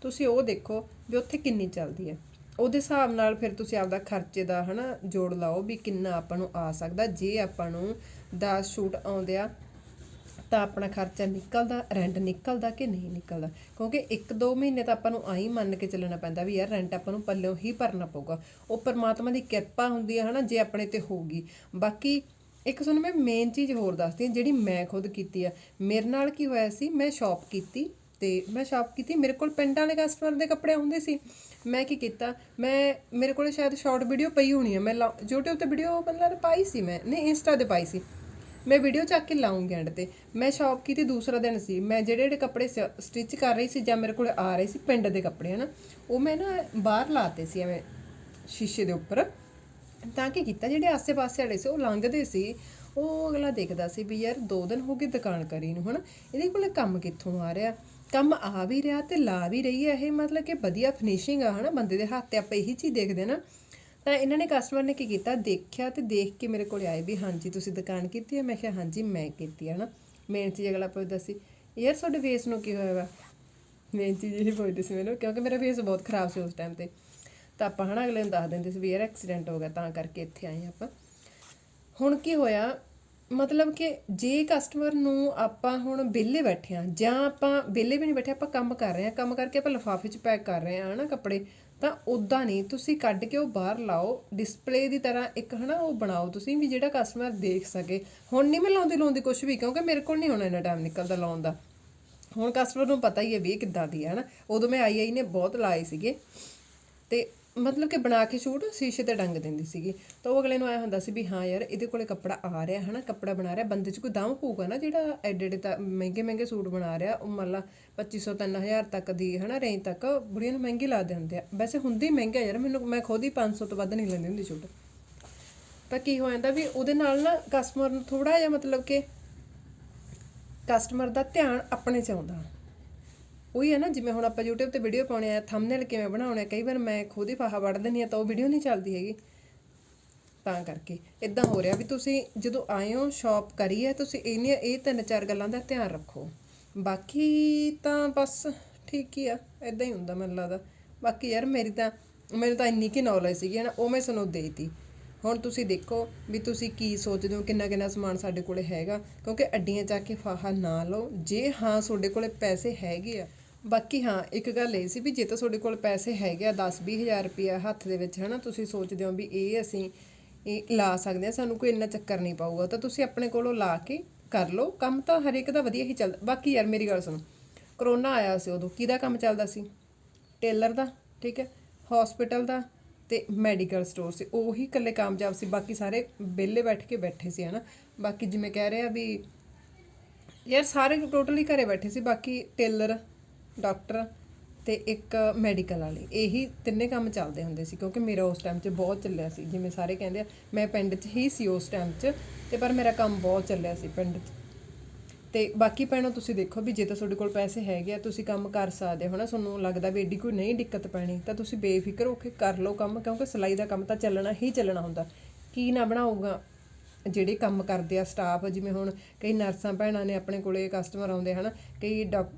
ਤੁਸੀਂ ਉਹ ਦੇਖੋ ਵੀ ਉੱਥੇ ਕਿੰਨੀ ਚੱਲਦੀ ਹੈ ਉਹਦੇ ਹਿਸਾਬ ਨਾਲ ਫਿਰ ਤੁਸੀਂ ਆਪਦਾ ਖਰਚੇ ਦਾ, ਹਨਾ, ਜੋੜ ਲਾਓ ਵੀ ਕਿੰਨਾ ਆਪਾਂ ਨੂੰ ਆ ਸਕਦਾ। ਜੇ ਆਪਾਂ ਨੂੰ 10 ਸੂਟ ਆਉਂਦੇ ਆ ਤਾਂ ਆਪਣਾ ਖਰਚਾ ਨਿਕਲਦਾ ਰੈਂਟ ਨਿਕਲਦਾ ਕਿ ਨਹੀਂ ਨਿਕਲਦਾ? ਕਿਉਂਕਿ 1-2 ਮਹੀਨੇ ਤਾਂ ਆਪਾਂ ਨੂੰ ਆਈ ਮੰਨ ਕੇ ਚੱਲਣਾ ਪੈਂਦਾ ਵੀ ਯਾਰ ਰੈਂਟ ਆਪਾਂ ਨੂੰ ਪੱਲਿਓਂ ਹੀ ਭਰਨਾ ਪਊਗਾ। ਉਹ ਪਰਮਾਤਮਾ ਦੀ ਕਿਰਪਾ ਹੁੰਦੀ ਹੈ ਹਨਾ, ਜੇ ਆਪਣੇ ਤੇ ਹੋਊਗੀ। ਬਾਕੀ ਇੱਕ ਤੁਹਾਨੂੰ ਮੈਂ ਮੇਨ ਚੀਜ਼ ਹੋਰ ਦੱਸਦੀ ਹਾਂ ਜਿਹੜੀ ਮੈਂ ਖੁਦ ਕੀਤੀ ਆ। ਮੇਰੇ ਨਾਲ ਕੀ ਹੋਇਆ ਸੀ, ਮੈਂ ਸ਼ਾਪ ਕੀਤੀ ਤੇ ਮੈਂ ਸ਼ਾਪ ਕੀਤੀ, ਮੇਰੇ ਕੋਲ ਪਿੰਡਾਂ ਵਾਲੇ ਕਸਟਮਰ ਦੇ ਕੱਪੜੇ ਹੁੰਦੇ ਸੀ। ਮੈਂ ਕੀ ਕੀਤਾ, ਮੈਂ, ਮੇਰੇ ਕੋਲ ਸ਼ਾਇਦ ਸ਼ਾਰਟ ਵੀਡੀਓ ਪਈ ਹੋਣੀ ਹੈ ਮੈਂ ਲਾ- YouTube ਤੇ ਵੀਡੀਓ ਮਤਲਬ ਪਾਈ ਸੀ ਮੈਂ, ਨਹੀਂ ਇੰਸਟਾ ਤੇ ਪਾਈ ਸੀ। ਮੈਂ ਵੀਡੀਓ ਚੱਕ ਕੇ ਲਾਉਂਗੀ ਐਂਡ ਤੇ। ਮੈਂ ਸ਼ਾਪ ਕੀਤੀ ਦੂਸਰਾ ਦਿਨ ਸੀ। ਮੈਂ ਜਿਹੜੇ ਜਿਹੜੇ ਕੱਪੜੇ ਸਟਿਚ ਕਰ ਰਹੀ ਸੀ ਜਾਂ ਮੇਰੇ ਕੋਲ ਆ ਰਹੇ ਸੀ ਪਿੰਡ ਦੇ ਕੱਪੜੇ, ਹਨਾ, ਉਹ ਮੈਂ ਨਾ ਬਾਹਰ ਲਾਤੇ ਸੀ ਐਵੇਂ ਸ਼ੀਸ਼ੇ ਦੇ ਉੱਪਰ। ਤਾਂ ਕਿ ਕੀਤਾ, ਜਿਹੜੇ ਆਸੇ-ਪਾਸੇ ਵਾਲੇ ਸੀ, ਉਹ ਲੰਘਦੇ ਸੀ। ਉਹ ਅਗਲਾ ਦੇਖਦਾ ਸੀ ਵੀ ਯਾਰ ਦੋ ਦਿਨ ਹੋ ਗਏ ਦੁਕਾਨ ਕਰੀ ਨੂੰ, ਹਨਾ। ਇਹਦੇ ਕੋਲ ਕੰਮ ਕਿੱਥੋਂ ਆ ਰਿਹਾ? ਕੰਮ ਆ ਵੀ ਰਿਹਾ ਤੇ ਲਾ ਵੀ ਰਹੀ ਹੈ। ਇਹ ਮਤਲਬ ਕਿ ਵਧੀਆ ਫਿਨਿਸ਼ਿੰਗ ਆ, ਹਨਾ। ਬੰਦੇ ਦੇ ਹੱਥ ਤੇ ਆਪਾਂ ਇਹੀ ਚੀਜ਼ ਦੇਖਦੇ ਨਾ। ਤਾਂ ਇਹਨਾਂ ਨੇ ਕਸਟਮਰ ਨੇ ਕੀ ਕੀਤਾ? ਦੇਖਿਆ ਤੇ ਦੇਖ ਕੇ ਮੇਰੇ ਕੋਲ ਆਏ ਵੀ ਹਾਂਜੀ, ਤੁਸੀਂ ਦੁਕਾਨ ਕੀਤੀ ਹੈ? ਮੈਂ ਕਿਹਾ, ਹਾਂਜੀ, ਮੈਂ ਕੀਤੀ ਹੈ ਨਾ ਮੇਨ ਚੀਜ਼ ਅਗਲਾ ਪੁੱਛਦਾ ਸੀ, ਯਾਰ, ਤੁਹਾਡੇ ਫੇਸ ਨੂੰ ਕੀ ਹੋਇਆ ਵਾ? ਮੇਨ ਚੀਜ਼ ਇਹ ਪੁੱਛਦੇ ਸੀ ਮੈਨੂੰ, ਕਿਉਂਕਿ ਮੇਰਾ ਫੇਸ ਬਹੁਤ ਖਰਾਬ ਸੀ ਉਸ ਟਾਈਮ ਤੇ। ਤਾਂ ਆਪਾਂ, ਹਨਾ, ਅਗਲੇ ਨੂੰ ਦੱਸ ਦਿੰਦੇ ਸੀ ਵੀ ਯਾਰ ਐਕਸੀਡੈਂਟ ਹੋ ਗਿਆ, ਤਾਂ ਕਰਕੇ ਇੱਥੇ ਆਏ ਆਪਾਂ। ਹੁਣ ਕੀ ਹੋਇਆ? ਮਤਲਬ ਕਿ ਜੇ ਕਸਟਮਰ ਨੂੰ ਆਪਾਂ ਹੁਣ ਵਿਹਲੇ ਬੈਠੇ ਆ ਜਾਂ ਆਪਾਂ ਵਿਹਲੇ ਵੀ ਨਹੀਂ ਬੈਠੇ, ਆਪਾਂ ਕੰਮ ਕਰ ਰਹੇ ਆ ਕੰਮ ਕਰਕੇ ਆਪਾਂ ਲਿਫਾਫੇ 'ਚ ਪੈਕ ਕਰ ਰਹੇ ਆ ਹਨਾ, ਕੱਪੜੇ। ਤਾਂ ਉਦਾਂ ਨਹੀਂ, ਤੁਸੀਂ ਕੱਢ ਕੇ ਉਹ ਬਾਹਰ ਲਾਓ ਡਿਸਪਲੇ ਦੀ ਤਰ੍ਹਾਂ ਇੱਕ ਹਨਾ ਉਹ ਬਣਾਓ ਤੁਸੀਂ ਵੀ ਜਿਹੜਾ ਕਸਟਮਰ ਦੇਖ ਸਕੇ। ਹੁਣ ਨਹੀਂ ਮੈਂ ਲਾਉਂਦੀ ਲਾਉਂਦੀ ਕੁਝ ਵੀ, ਕਿਉਂਕਿ ਮੇਰੇ ਕੋਲ ਨਹੀਂ ਹੁਣ ਇੰਨਾ ਟਾਈਮ ਨਿਕਲਦਾ ਲਾਉਣ ਦਾ। ਹੁਣ ਕਸਟਮਰ ਨੂੰ ਪਤਾ ਹੀ ਹੈ ਵੀ ਇਹ ਕਿੱਦਾਂ ਦੀ ਹੈ ਹਨਾ। ਉਦੋਂ ਮੈਂ ਆਈ ਆਈ ਨੇ ਬਹੁਤ ਲਾਏ ਸੀਗੇ। ਤੇ ਮਤਲਬ ਕਿ ਬਣਾ ਕੇ ਸ਼ੂਟ ਸ਼ੀਸ਼ੇ ਤੇ ਡੰਗ ਦਿੰਦੀ ਸੀਗੀ। ਤਾਂ ਉਹ ਅਗਲੇ ਨੂੰ ਆਇਆ ਹੁੰਦਾ ਸੀ ਵੀ ਹਾਂ ਯਾਰ, ਇਹਦੇ ਕੋਲੇ ਕੱਪੜਾ ਆ ਰਿਹਾ, ਹਨਾ, ਕੱਪੜਾ ਬਣਾ ਰਿਹਾ, ਬੰਦੇ 'ਚ ਕੋਈ ਦਮ ਪਊਗਾ ਨਾ ਜਿਹੜਾ ਐਡੇ ਐਡੇ ਤਾਂ ਮਹਿੰਗੇ ਮਹਿੰਗੇ ਸੂਟ ਬਣਾ ਰਿਹਾ, ਉਹ ਮੰਨ ਲਾ 2500 3000 ਤੱਕ ਦੀ, ਹਨਾ ਰੇਂਜ ਤੱਕ, ਬੁੜੀਆਂ ਨੂੰ ਮਹਿੰਗੇ ਲੱਗਦੇ ਹੁੰਦੇ ਆ। ਵੈਸੇ ਹੁੰਦੇ ਹੀ ਮਹਿੰਗੇ ਯਾਰ, ਮੈਨੂੰ, ਮੈਂ ਖੁਦ ਹੀ 500 ਤੋਂ ਵੱਧ ਨਹੀਂ ਲੈਂਦੀ ਹੁੰਦੀ ਸੂਟ। ਤਾਂ ਕੀ ਹੋ ਜਾਂਦਾ ਵੀ ਉਹਦੇ ਨਾਲ ਨਾ ਕਸਟਮਰ ਨੂੰ ਥੋੜਾ ਜਿਹਾ ਮਤਲਬ ਕਿ ਕਸਟਮਰ ਦਾ ਧਿਆਨ ਆਪਣੇ 'ਚ ਆਉਂਦਾ। ਉਹੀ ਹੈ ਨਾ, ਜਿਵੇਂ ਹੁਣ ਆਪਾਂ YouTube ਤੇ ਵੀਡੀਓ ਪਾਉਣੇ ਆ ਥੰਬਨੇਲ ਕਿਵੇਂ ਬਣਾਉਣੇ ਆ, ਕਈ ਵਾਰ ਮੈਂ ਖੁਦ ਹੀ ਫਾਹਾ ਵੜ ਦਿੰਦੀ ਆ ਤਾਂ ਉਹ ਵੀਡੀਓ ਨਹੀਂ ਚੱਲਦੀ ਹੈਗੀ। ਤਾਂ ਕਰਕੇ ਇਦਾਂ ਹੋ ਰਿਹਾ ਵੀ ਤੁਸੀਂ ਜਦੋਂ ਆਏ ਹੋ ਸ਼ਾਪ ਕਰੀ ਹੈ, ਤੁਸੀਂ ਇਹਨੀਆਂ ਇਹ ਤਿੰਨ ਚਾਰ ਗੱਲਾਂ ਦਾ ਧਿਆਨ ਰੱਖੋ। ਬਾਕੀ ਤਾਂ ਬਸ ਠੀਕ ਹੀ ਆ ਇਦਾਂ ਹੀ ਹੁੰਦਾ ਮੈਨੂੰ ਲੱਗਦਾ। ਬਾਕੀ ਯਾਰ, ਮੇਰੀ ਤਾਂ, ਮੈਨੂੰ ਤਾਂ ਇੰਨੀ ਕੀ ਨੌਲੇਜ ਸੀਗੀ ਨਾ, ਉਹ ਮੈਂ ਤੁਹਾਨੂੰ ਦੇਤੀ। ਹੁਣ ਤੁਸੀਂ ਦੇਖੋ ਵੀ ਤੁਸੀਂ ਕੀ ਸੋਚਦੇ ਹੋ, ਕਿੰਨਾ ਕਿੰਨਾ ਸਮਾਨ ਸਾਡੇ ਕੋਲੇ ਹੈਗਾ, ਕਿਉਂਕਿ ਅੱਡੀਆਂ ਚੱਕ ਕੇ ਫਾਹਾ ਨਾ ਲਓ। ਜੇ ਹਾਂ, ਤੁਹਾਡੇ ਕੋਲੇ ਪੈਸੇ ਹੈਗੇ ਆ ਬਾਕੀ ਹਾਂ, ਇੱਕ ਗੱਲ ਇਹ ਸੀ ਵੀ ਜੇ ਤਾਂ ਤੁਹਾਡੇ ਕੋਲ ਪੈਸੇ ਹੈਗੇ ਆ 10 20000 ਰੁਪਇਆ ਹੱਥ ਦੇ ਵਿੱਚ, ਹਨਾ, ਤੁਸੀਂ ਸੋਚਦੇ ਹੋ ਵੀ ਇਹ ਅਸੀਂ ਇਹ ਲਾ ਸਕਦੇ ਆ ਸਾਨੂੰ ਕੋਈ ਇੰਨਾ ਚੱਕਰ ਨਹੀਂ ਪਾਊਗਾ, ਤਾਂ ਤੁਸੀਂ ਆਪਣੇ ਕੋਲੋਂ ਲਾ ਕੇ ਕਰ ਲਓ। ਕੰਮ ਤਾਂ ਹਰੇਕ ਦਾ ਵਧੀਆ ਹੀ ਚੱਲਦਾ। ਬਾਕੀ ਯਾਰ, ਮੇਰੀ ਗੱਲ ਸੁਣੋ, ਕਰੋਨਾ ਆਇਆ ਸੀ ਉਦੋਂ, ਕਿਹਦਾ ਕੰਮ ਚੱਲਦਾ ਸੀ? ਟੇਲਰ ਦਾ, ਠੀਕ ਹੈ? ਹਸਪੀਟਲ ਦਾ ਤੇ ਮੈਡੀਕਲ ਸਟੋਰ ਸੀ। ਉਹੀ ਇਕੱਲੇ ਕਾਮਯਾਬ ਸੀ। ਬਾਕੀ ਸਾਰੇ ਵਿਹਲੇ ਬੈਠ ਕੇ ਬੈਠੇ ਸੀ, ਹਨਾ। ਬਾਕੀ ਜਿਵੇਂ ਕਹਿ ਰਹੇ ਆ ਵੀ ਯਾਰ, ਸਾਰੇ ਟੋਟਲੀ ਘਰੇ ਬੈਠੇ ਸੀ। ਬਾਕੀ ਟੇਲਰ ਡਾਕਟਰ ਤੇ ਇੱਕ ਮੈਡੀਕਲ ਵਾਲੇ। ਇਹੀ ਤਿੰਨੇ ਕੰਮ ਚੱਲਦੇ ਹੁੰਦੇ ਸੀ, ਕਿਉਂਕਿ ਮੇਰਾ ਉਸ ਟਾਈਮ 'ਚ ਬਹੁਤ ਚੱਲਿਆ ਸੀ। ਜਿਵੇਂ ਸਾਰੇ ਕਹਿੰਦੇ ਆ, ਮੈਂ ਪਿੰਡ 'ਚ ਹੀ ਸੀ ਉਸ ਟਾਈਮ 'ਚ, ਤੇ ਪਰ ਮੇਰਾ ਕੰਮ ਬਹੁਤ ਚੱਲਿਆ ਸੀ ਪਿੰਡ 'ਚ। ਤੇ ਬਾਕੀ ਭੈਣੋ, ਤੁਸੀਂ ਦੇਖੋ ਵੀ ਜੇ ਤਾਂ ਤੁਹਾਡੇ ਕੋਲ ਪੈਸੇ ਹੈਗੇ ਆ, ਤੁਸੀਂ ਕੰਮ ਕਰ ਸਕਦੇ ਹੋ ਨਾ। ਤੁਹਾਨੂੰ ਲੱਗਦਾ ਵੀ ਏਡੀ ਕੋਈ ਨਹੀਂ ਦਿੱਕਤ ਪੈਣੀ, ਤਾਂ ਤੁਸੀਂ ਬੇਫਿਕਰ ਹੋ ਕੇ ਕਰ ਲਓ ਕੰਮ, ਕਿਉਂਕਿ ਸਿਲਾਈ ਦਾ ਕੰਮ ਤਾਂ ਚੱਲਣਾ ਹੀ ਚੱਲਣਾ ਹੁੰਦਾ। ਕੀ ਨਾ ਬਣਾਊਗਾ? ਜਿਹੜੇ ਕੰਮ ਕਰਦੇ ਆ ਸਟਾਫ ਜਿਵੇਂ ਹੁਣ ਕਈ ਨਰਸਾਂ ਭੈਣਾਂ ਨੇ ਆਪਣੇ ਕੋਲੇ ਕਸਟਮਰ ਆਉਂਦੇ ਹਨ। ਕਈ ਡਾਕ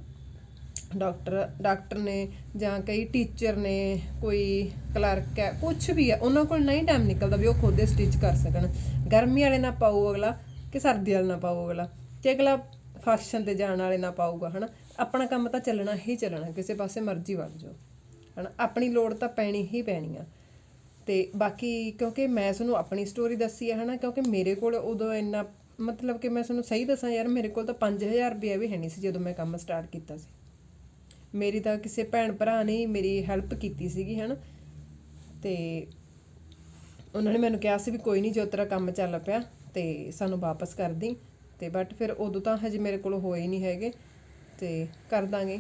ਡਾਕਟਰ ਡਾਕਟਰ ਨੇ ਜਾਂ ਕਈ ਟੀਚਰ ਨੇ, ਕੋਈ ਕਲਰਕ ਹੈ ਕੁਝ ਵੀ ਹੈ, ਉਹਨਾਂ ਕੋਲ ਨਹੀਂ ਟਾਈਮ ਨਿਕਲਦਾ ਵੀ ਉਹ ਖੁਦ ਹੀ ਸਟਿਚ ਕਰ ਸਕਣ। ਗਰਮੀ ਵਾਲੇ ਨਾ ਪਾਓ ਅਗਲਾ ਕਿ ਸਰਦੀ ਵਾਲੇ ਨਾ ਪਾਓ ਅਗਲਾ ਤੇ ਅਗਲਾ ਫੰਕਸ਼ਨ ਤੇ ਜਾਣ ਵਾਲੇ ਨਾ ਪਾਊਗਾ, ਹਨਾ? ਆਪਣਾ ਕੰਮ ਤਾਂ ਚੱਲਣਾ ਹੀ ਚੱਲਣਾ, ਕਿਸੇ ਪਾਸੇ ਮਰਜ਼ੀ ਵੜ ਜਾਓ, ਹਨਾ? ਆਪਣੀ ਲੋੜ ਤਾਂ ਪੈਣੀ ਹੀ ਪੈਣੀ ਆ। ਤੇ ਬਾਕੀ ਕਿਉਂਕਿ ਮੈਂ ਤੁਹਾਨੂੰ ਆਪਣੀ ਸਟੋਰੀ ਦੱਸੀ ਹੈ, ਹਨਾ? ਕਿਉਂਕਿ ਮੇਰੇ ਕੋਲ ਉਦੋਂ ਇੰਨਾ ਮਤਲਬ ਕਿ ਮੈਂ ਤੁਹਾਨੂੰ ਸਹੀ ਦੱਸਾਂ ਯਾਰ, ਮੇਰੇ ਕੋਲ ਤਾਂ 5000 ਰੁਪਏ ਵੀ ਹੈ ਨਹੀਂ ਸੀ ਜਦੋਂ ਮੈਂ ਕੰਮ ਸਟਾਰਟ ਕੀਤਾ ਸੀ। ਮੇਰੀ ਤਾਂ ਕਿਸੇ ਭੈਣ ਭਰਾ ਨੇ ਮੇਰੀ ਹੈਲਪ ਕੀਤੀ ਸੀਗੀ, ਹਨਾ? ਤੇ ਉਹਨਾਂ ਨੇ ਮੈਨੂੰ ਕਿਹਾ ਸੀ ਵੀ ਕੋਈ ਨਹੀਂ ਜੋ ਤੇਰਾ ਕੰਮ ਚੱਲ ਪਿਆ ਤੇ ਸਾਨੂੰ ਵਾਪਸ ਕਰ ਦੀ ਤੇ ਬਟ ਫਿਰ ਉਦੋਂ ਤਾਂ ਹਜੇ ਮੇਰੇ ਕੋਲ ਹੋਏ ਨਹੀਂ ਹੈਗੇ ਤੇ ਕਰ ਦਾਂਗੇ।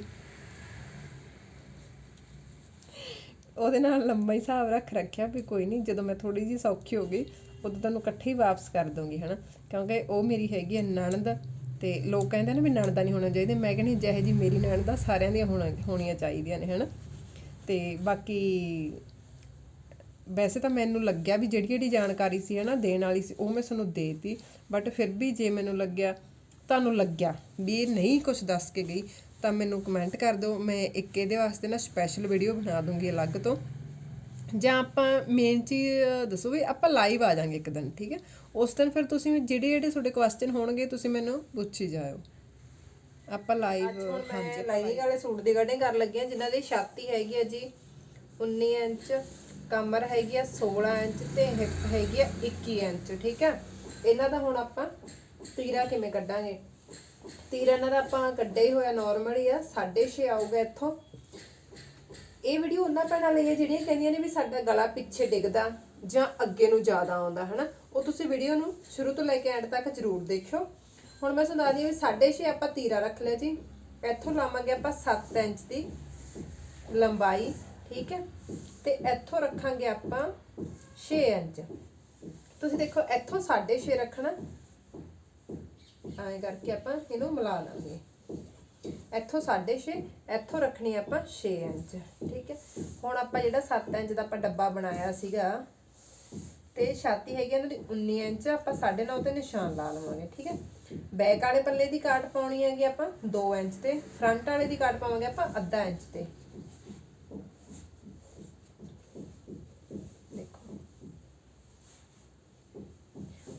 ਉਹਦੇ ਨਾਲ ਲੰਮਾ ਹੀ ਹਿਸਾਬ ਰੱਖ ਰੱਖਿਆ ਵੀ ਕੋਈ ਨਹੀਂ ਜਦੋਂ ਮੈਂ ਥੋੜੀ ਜੀ ਸੌਖੀ ਹੋ ਗਈ, ਉਦੋਂ ਤੁਹਾਨੂੰ ਇਕੱਠੇ ਹੀ ਵਾਪਸ ਕਰ ਦੂੰਗੀ ਹਨਾ? ਕਿਉਂਕਿ ਉਹ ਮੇਰੀ ਹੈਗੀ ਹੈ ਨਣਦ ਤੇ ਲੋਕ ਕਹਿੰਦੇ ਨੇ ਵੀ ਨਣਦਾ ਨਹੀਂ ਹੋਣਾ ਚਾਹੀਦਾ। ਮੈਂ ਕਹਿੰਦੀ ਜਿਹੇ ਜੀ ਮੇਰੀ ਨਣਦਾ ਸਾਰਿਆਂ ਦੀਆਂ ਹੋਣਾ ਹੋਣੀਆਂ ਚਾਹੀਦੀਆਂ ਨੇ, ਹਨਾ? ਤੇ ਬਾਕੀ ਵੈਸੇ ਤਾਂ ਮੈਨੂੰ ਲੱਗਿਆ ਵੀ ਜਿਹੜੀ ਜਿਹੜੀ ਜਾਣਕਾਰੀ ਸੀ, ਹਨਾ, ਦੇਣ ਵਾਲੀ ਸੀ, ਉਹ ਮੈਂ ਤੁਹਾਨੂੰ ਦੇਤੀ। ਬਟ ਫਿਰ ਵੀ ਜੇ ਮੈਨੂੰ ਲੱਗਿਆ, ਤੁਹਾਨੂੰ ਲੱਗਿਆ ਵੀ ਇਹ ਨਹੀਂ ਕੁਝ ਦੱਸ ਕੇ ਗਈ, ਤਾਂ ਮੈਨੂੰ ਕਮੈਂਟ ਕਰ ਦਿਓ। ਮੈਂ ਇੱਕ ਇਹਦੇ ਵਾਸਤੇ ਨਾ ਸਪੈਸ਼ਲ ਵੀਡੀਓ ਬਣਾ ਦੂੰਗੀ ਅਲੱਗ ਤੋਂ। ਜਾਂ ਆਪਾਂ ਮੇਨ ਚੀਜ਼ ਦੱਸੋ ਵੀ ਆਪਾਂ ਲਾਈਵ ਆ ਜਾਾਂਗੇ ਇੱਕ ਦਿਨ ਠੀਕ ਹੈ? ਉਸ ਦਿਨ ਫਿਰ ਤੁਸੀਂ ਜਿਹੜੇ ਜਿਹੜੇ ਤੁਹਾਡੇ ਕੁਐਸਚਨ ਹੋਣਗੇ ਤੁਸੀਂ ਮੈਨੂੰ ਪੁੱਛੀ ਜਾਇਓ। ਆਪਾਂ ਲਾਈਵ ਹਾਂਜੀ। ਲਾਈਨਿੰਗ ਵਾਲੇ ਸੂਟ ਦੀ ਕਟਿੰਗ ਕਰਨ ਲੱਗੇ ਆ ਜਿਨ੍ਹਾਂ ਦੀ ਛਾਤੀ ਹੈਗੀ ਆ ਜੀ 19 ਇੰਚ ਕਮਰ ਹੈਗੀ ਆ 16 ਇੰਚ ਤੇ ਹਿਪ ਹੈਗੀ ਆ 21 ਇੰਚ ਠੀਕ ਹੈ? ਇਹਨਾਂ ਦਾ ਹੁਣ ਆਪਾਂ ਤੀਰਾ ਕਿਵੇਂ ਕੱਢਾਂਗੇ? ਤੀਰਾ ਇਹਨਾਂ ਦਾ ਆਪਾਂ ਕੱਢਿਆ ਹੀ ਹੋਇਆ ਨਾਰਮਲ ਹੀ ਆ 6.5 ਆਊਗਾ ਇੱਥੋਂ। ਇਹ ਵੀਡੀਓ ਉਹਨਾਂ ਭੈਣਾਂ ਲਈ ਹੈ ਜਿਹੜੀਆਂ ਕਹਿੰਦੀਆਂ ਨੇ ਵੀ ਸਾਡਾ ਗਲਾ ਪਿੱਛੇ ਡਿੱਗਦਾ, ਜਾਂ ਅੱਗੇ ਨੂੰ ਜ਼ਿਆਦਾ ਆਉਂਦਾ, ਹਨਾ? ਉਹ ਤੁਸੀਂ ਵੀਡੀਓ ਨੂੰ ਸ਼ੁਰੂ ਤੋਂ ਲੈ ਕੇ ਐਂਡ ਤੱਕ ਜ਼ਰੂਰ ਦੇਖਿਓ। ਹੁਣ ਮੈਂ ਸੁਣਾ ਦੱਸਦੀ ਹਾਂ ਵੀ 6.5 ਆਪਾਂ ਤੀਰਾ ਰੱਖ ਲਿਆ ਜੀ। ਇੱਥੋਂ ਲਾਵਾਂਗੇ ਆਪਾਂ 7 ਇੰਚ ਦੀ ਲੰਬਾਈ, ਠੀਕ ਹੈ? ਤੇ ਇੱਥੋਂ ਰੱਖਾਂਗੇ ਆਪਾਂ 6 ਇੰਚ। ਤੁਸੀਂ ਦੇਖੋ, ਇੱਥੋਂ 6.5 ਰੱਖਣਾ। ਐਂ ਕਰਕੇ ਆਪਾਂ ਇਹਨੂੰ ਮਿਲਾ ਲਾਂਗੇ। ਇੱਥੋਂ 6.5 ਇੱਥੋਂ ਰੱਖਣੀ ਆਪਾਂ 6 ਇੰਚ, ਠੀਕ ਹੈ। ਹੁਣ ਆਪਾਂ ਜਿਹੜਾ 7 ਇੰਚ ਦਾ ਆਪਾਂ ਡੱਬਾ ਬਣਾਇਆ ਸੀਗਾ, ਤੇ ਛਾਤੀ ਹੈਗੀ ਇਹਨਾਂ ਦੀ 19 ਇੰਚ, ਆਪਾਂ 9.5 ਤੇ ਨਿਸ਼ਾਨ ਲਾ ਲਵਾਂਗੇ, ਠੀਕ ਹੈ। ਬੈਕ ਵਾਲੇ ਪੱਲੇ ਦੀ ਕਾਟ ਪਾਉਣੀ ਹੈਗੀ ਆਪਾਂ 2 ਇੰਚ ਤੇ, ਫਰੰਟ ਵਾਲੇ ਦੀ ਕਾਟ ਪਾਵਾਂਗੇ ਆਪਾਂ ਅੱਧਾ ਇੰਚ ਤੇ ਦੇਖੋ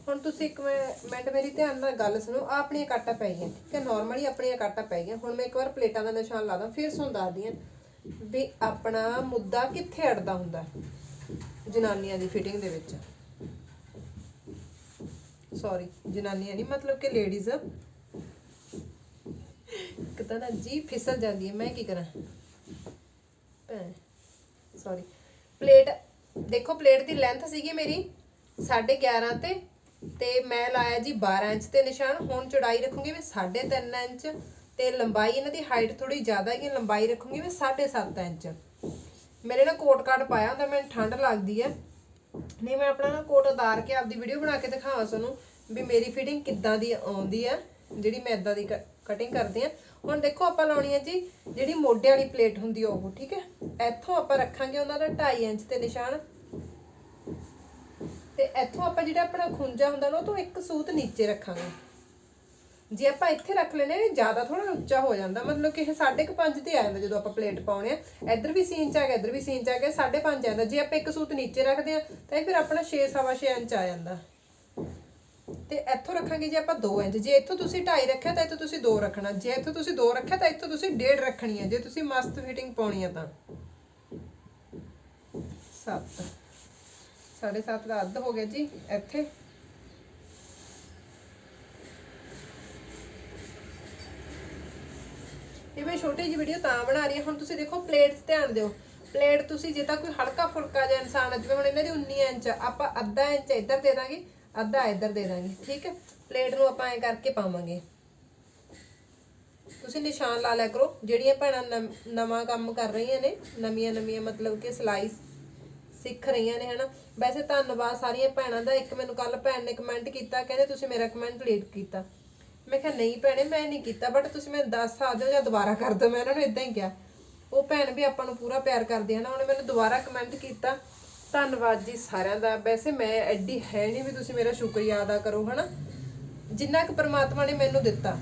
ਹੁਣ ਤੁਸੀਂ ਇੱਕ ਮਿੰ- ਮਿੰਟ ਮੇਰੀ ਧਿਆਨ ਨਾਲ ਗੱਲ ਸੁਣੋ, ਆਹ ਆਪਣੀਆਂ ਕਾਟਾਂ ਪੈ ਗਈਆਂ, ਠੀਕ ਹੈ ਨਾਰਮਲੀ ਆਪਣੀਆਂ ਕਾਟਾਂ ਪੈ ਗਈਆਂ। ਹੁਣ ਮੈਂ ਇੱਕ ਵਾਰ ਪਲੇਟਾਂ ਦਾ ਨਿਸ਼ਾਨ ਲਾ ਦਾਂ, ਫਿਰ ਤੁਹਾਨੂੰ ਦੱਸਦੀ ਹਾਂ ਵੀ ਆਪਣਾ ਮੁੱਦਾ ਕਿੱਥੇ ਅੜਦਾ ਹੁੰਦਾ ਜਨਾਨੀਆਂ ਦੀ ਫਿਟਿੰਗ ਦੇ ਵਿੱਚ। ਸੌਰੀ ਜਨਾਨੀਆਂ ਨਹੀਂ, ਮਤਲਬ ਕਿ ਲੇਡੀਜ਼ ਕਿਤਾ ਨਾ ਜੀ ਫਿਸਲ ਜਾਂਦੀ ਹੈ, ਮੈਂ ਕੀ ਕਰਾਂ? ਸੌਰੀ ਪਲੇਟ, ਦੇਖੋ ਪਲੇਟ ਦੀ ਲੈਂਥ ਸੀਗੀ ਮੇਰੀ 11.5 ਤੇ ਤੇ ਮੈਂ ਲਾਇਆ ਜੀ 12 ਇੰਚ ਤੇ ਨਿਸ਼ਾਨ। ਹੁਣ ਚੌੜਾਈ ਰੱਖੂੰਗੀ ਮੈਂ 3.5 ਇੰਚ ਤੇ ਲੰਬਾਈ ਇਹਨਾਂ ਦੀ ਹਾਈਟ ਥੋੜੀ ਜ਼ਿਆਦਾ ਹੈਗੀ, ਲੰਬਾਈ ਰੱਖੂੰਗੀ ਮੈਂ 7.5 ਇੰਚ। ਮੇਰੇ ਨਾਲ ਕੋਟ ਕਾਟ ਪਾਇਆ ਹੁੰਦਾ, ਮੈਨੂੰ ਠੰਡ ਲੱਗਦੀ ਹੈ ਨਹੀਂ, ਮੈਂ ਆਪਣਾ ਨਾ ਕੋਟ ਉਤਾਰ ਕੇ ਆਪਦੀ ਵੀਡੀਓ ਬਣਾ ਕੇ ਦਿਖਾਵਾਂ ਤੁਹਾਨੂੰ ਵੀ ਮੇਰੀ ਫਿਟਿੰਗ ਕਿੱਦਾਂ ਦੀ ਆਉਂਦੀ ਆ, ਜਿਹੜੀ ਮੈਂ ਇਦਾਂ ਦੀ ਕਟਿੰਗ ਕਰਦੀ ਆ। ਹੁਣ ਦੇਖੋ ਆਪਾਂ ਲਾਉਣੀ ਹੈ ਜੀ, ਜਿਹੜੀ ਮੋਢੇ ਵਾਲੀ ਪਲੇਟ ਹੁੰਦੀ ਉਹ, ਠੀਕ ਹੈ? ਇੱਥੋਂ ਆਪਾਂ ਰੱਖਾਂਗੇ ਉਹਨਾਂ ਦਾ 2.5 ਇੰਚ ਤੇ ਨਿਸ਼ਾਨ। ਤੇ ਇੱਥੋਂ ਆਪਾਂ ਜਿਹੜਾ ਆਪਣਾ ਖੁੰਝਾ ਹੁੰਦਾ ਨਾ, ਉਹ ਤੋਂ ਇੱਕ ਸੂਤ ਨੀਚੇ ਰੱਖਾਂਗੇ। ਜੇ ਆਪਾਂ ਇੱਥੇ ਰੱਖ ਲੈਨੇ ਨੇ ਜ਼ਿਆਦਾ ਥੋੜਾ ਉੱਚਾ ਹੋ ਜਾਂਦਾ। ਮਤਲਬ ਕਿ ਇਹ 5.5 ਤੇ ਆ ਜਾਂਦਾ ਜਦੋਂ ਆਪਾਂ ਪਲੇਟ ਪਾਉਣੇ ਆ। ਇੱਧਰ ਵੀ ਸੀਨ ਇੰਚ ਆ ਗਿਆ, ਇੱਧਰ ਵੀ ਸੀਨ ਚ ਆ ਗਿਆ 5.5 ਆਉਂਦਾ ਜੇ ਆਪਾਂ ਇੱਕ ਸੂਤ ਨੀਚੇ ਰੱਖਦੇ ਆ ਤਾਂ ਇਹ ਫਿਰ ਆਪਣਾ 6 ਸਵਾ 6 ਇੰਚ ਆ ਜਾਂਦਾ। ਤੇ ਇੱਥੋਂ ਰੱਖਾਂਗੇ ਜੇ ਆਪਾਂ 2 ਇੰਚ। ਜੇ ਇੱਥੋਂ ਤੁਸੀਂ 2.5 ਰੱਖਿਆ, ਤਾਂ ਇੱਥੋਂ ਤੁਸੀਂ 2 ਰੱਖਣਾ। ਜੇ ਇੱਥੋਂ ਤੁਸੀਂ 2 ਰੱਖਿਆ, ਤਾਂ ਇੱਥੋਂ ਤੁਸੀਂ 1.5 ਰੱਖਣੀ ਹੈ ਜੇ ਤੁਸੀਂ ਮਸਤ ਫਿਟਿੰਗ ਪਾਉਣੀ ਆ ਤਾਂ। 7 7.5 ਦਾ ਅੱਧ ਹੋ ਗਿਆ ਜੀ ਇੱਥੇ। ਇਹ ਮੈਂ ਛੋਟੀ ਜਿਹੀ ਵੀਡੀਓ ਤਾਂ ਬਣਾ ਰਹੀ ਹਾਂ। ਹੁਣ ਤੁਸੀਂ ਦੇਖੋ ਪਲੇਟਸ ਧਿਆਨ ਦਿਓ। ਪਲੇਟ ਤੁਸੀਂ ਜੇ ਤਾਂ ਕੋਈ ਹਲਕਾ ਫੁਲਕਾ ਜਿਹਾ ਇਨਸਾਨ ਆ, ਜਿਵੇਂ ਹੁਣ ਇਹਨਾਂ ਦੀ 19 ਇੰਚ ਆਪਾਂ ਅੱਧਾ ਇੰਚ ਇੱਧਰ ਦੇ ਦਾਂਗੇ ਅੱਧਾ ਇੱਧਰ ਦੇ ਦਾਂਗੇ ਠੀਕ ਹੈ? ਪਲੇਟ ਨੂੰ ਆਪਾਂ ਐ ਕਰਕੇ ਪਾਵਾਂਗੇ। ਤੁਸੀਂ ਨਿਸ਼ਾਨ ਲਾ ਲਿਆ ਕਰੋ। ਜਿਹੜੀਆਂ ਭੈਣਾਂ ਨਵਾਂ ਕੰਮ ਕਰ ਰਹੀਆਂ ਨੇ ਨਵੀਆਂ ਨਵੀਆਂ ਮਤਲਬ ਕਿ ਸਿਲਾਈ ਸਿੱਖ ਰਹੀਆਂ ਨੇ, ਹਨਾ? ਵੈਸੇ ਧੰਨਵਾਦ ਸਾਰੀਆਂ ਭੈਣਾਂ ਦਾ, ਇੱਕ ਮੈਨੂੰ ਕੱਲ ਭੈਣ ਨੇ ਕਮੈਂਟ ਕੀਤਾ, ਕਹਿੰਦੇ ਤੁਸੀਂ ਮੇਰਾ ਕਮੈਂਟ ਡਿਲੀਟ ਕੀਤਾ। ਮੈਂ ਕਿਹਾ, ਨਹੀਂ ਭੈਣੇ, ਮੈਂ ਨਹੀਂ ਕੀਤਾ ਬਟ ਤੁਸੀਂ ਮੈਨੂੰ ਦੱਸ ਸਕਦੇ ਹੋ ਜਾਂ ਦੁਬਾਰਾ ਕਰ ਦਿਓ, ਮੈਂ ਉਹਨਾਂ ਨੂੰ ਇਦਾਂ ਹੀ ਕਿਹਾ। ਉਹ ਭੈਣ ਵੀ ਆਪਾਂ ਨੂੰ ਪੂਰਾ ਪਿਆਰ ਕਰਦੀ ਹੈ ਨਾ, ਉਹਨੇ ਮੈਨੂੰ ਦੁਬਾਰਾ ਕਮੈਂਟ ਕੀਤਾ। ਧੰਨਵਾਦ ਜੀ ਸਾਰਿਆਂ ਦਾ। ਵੈਸੇ ਮੈਂ ਐਡੀ ਹੈ ਨਹੀਂ ਵੀ ਤੁਸੀਂ ਮੇਰਾ ਸ਼ੁਕਰੀਆ ਅਦਾ ਕਰੋ, ਹਨਾ? ਜਿੰਨਾ ਕੁ ਪ੍ਰਮਾਤਮਾ ਨੇ ਮੈਨੂੰ ਦਿੱਤਾ,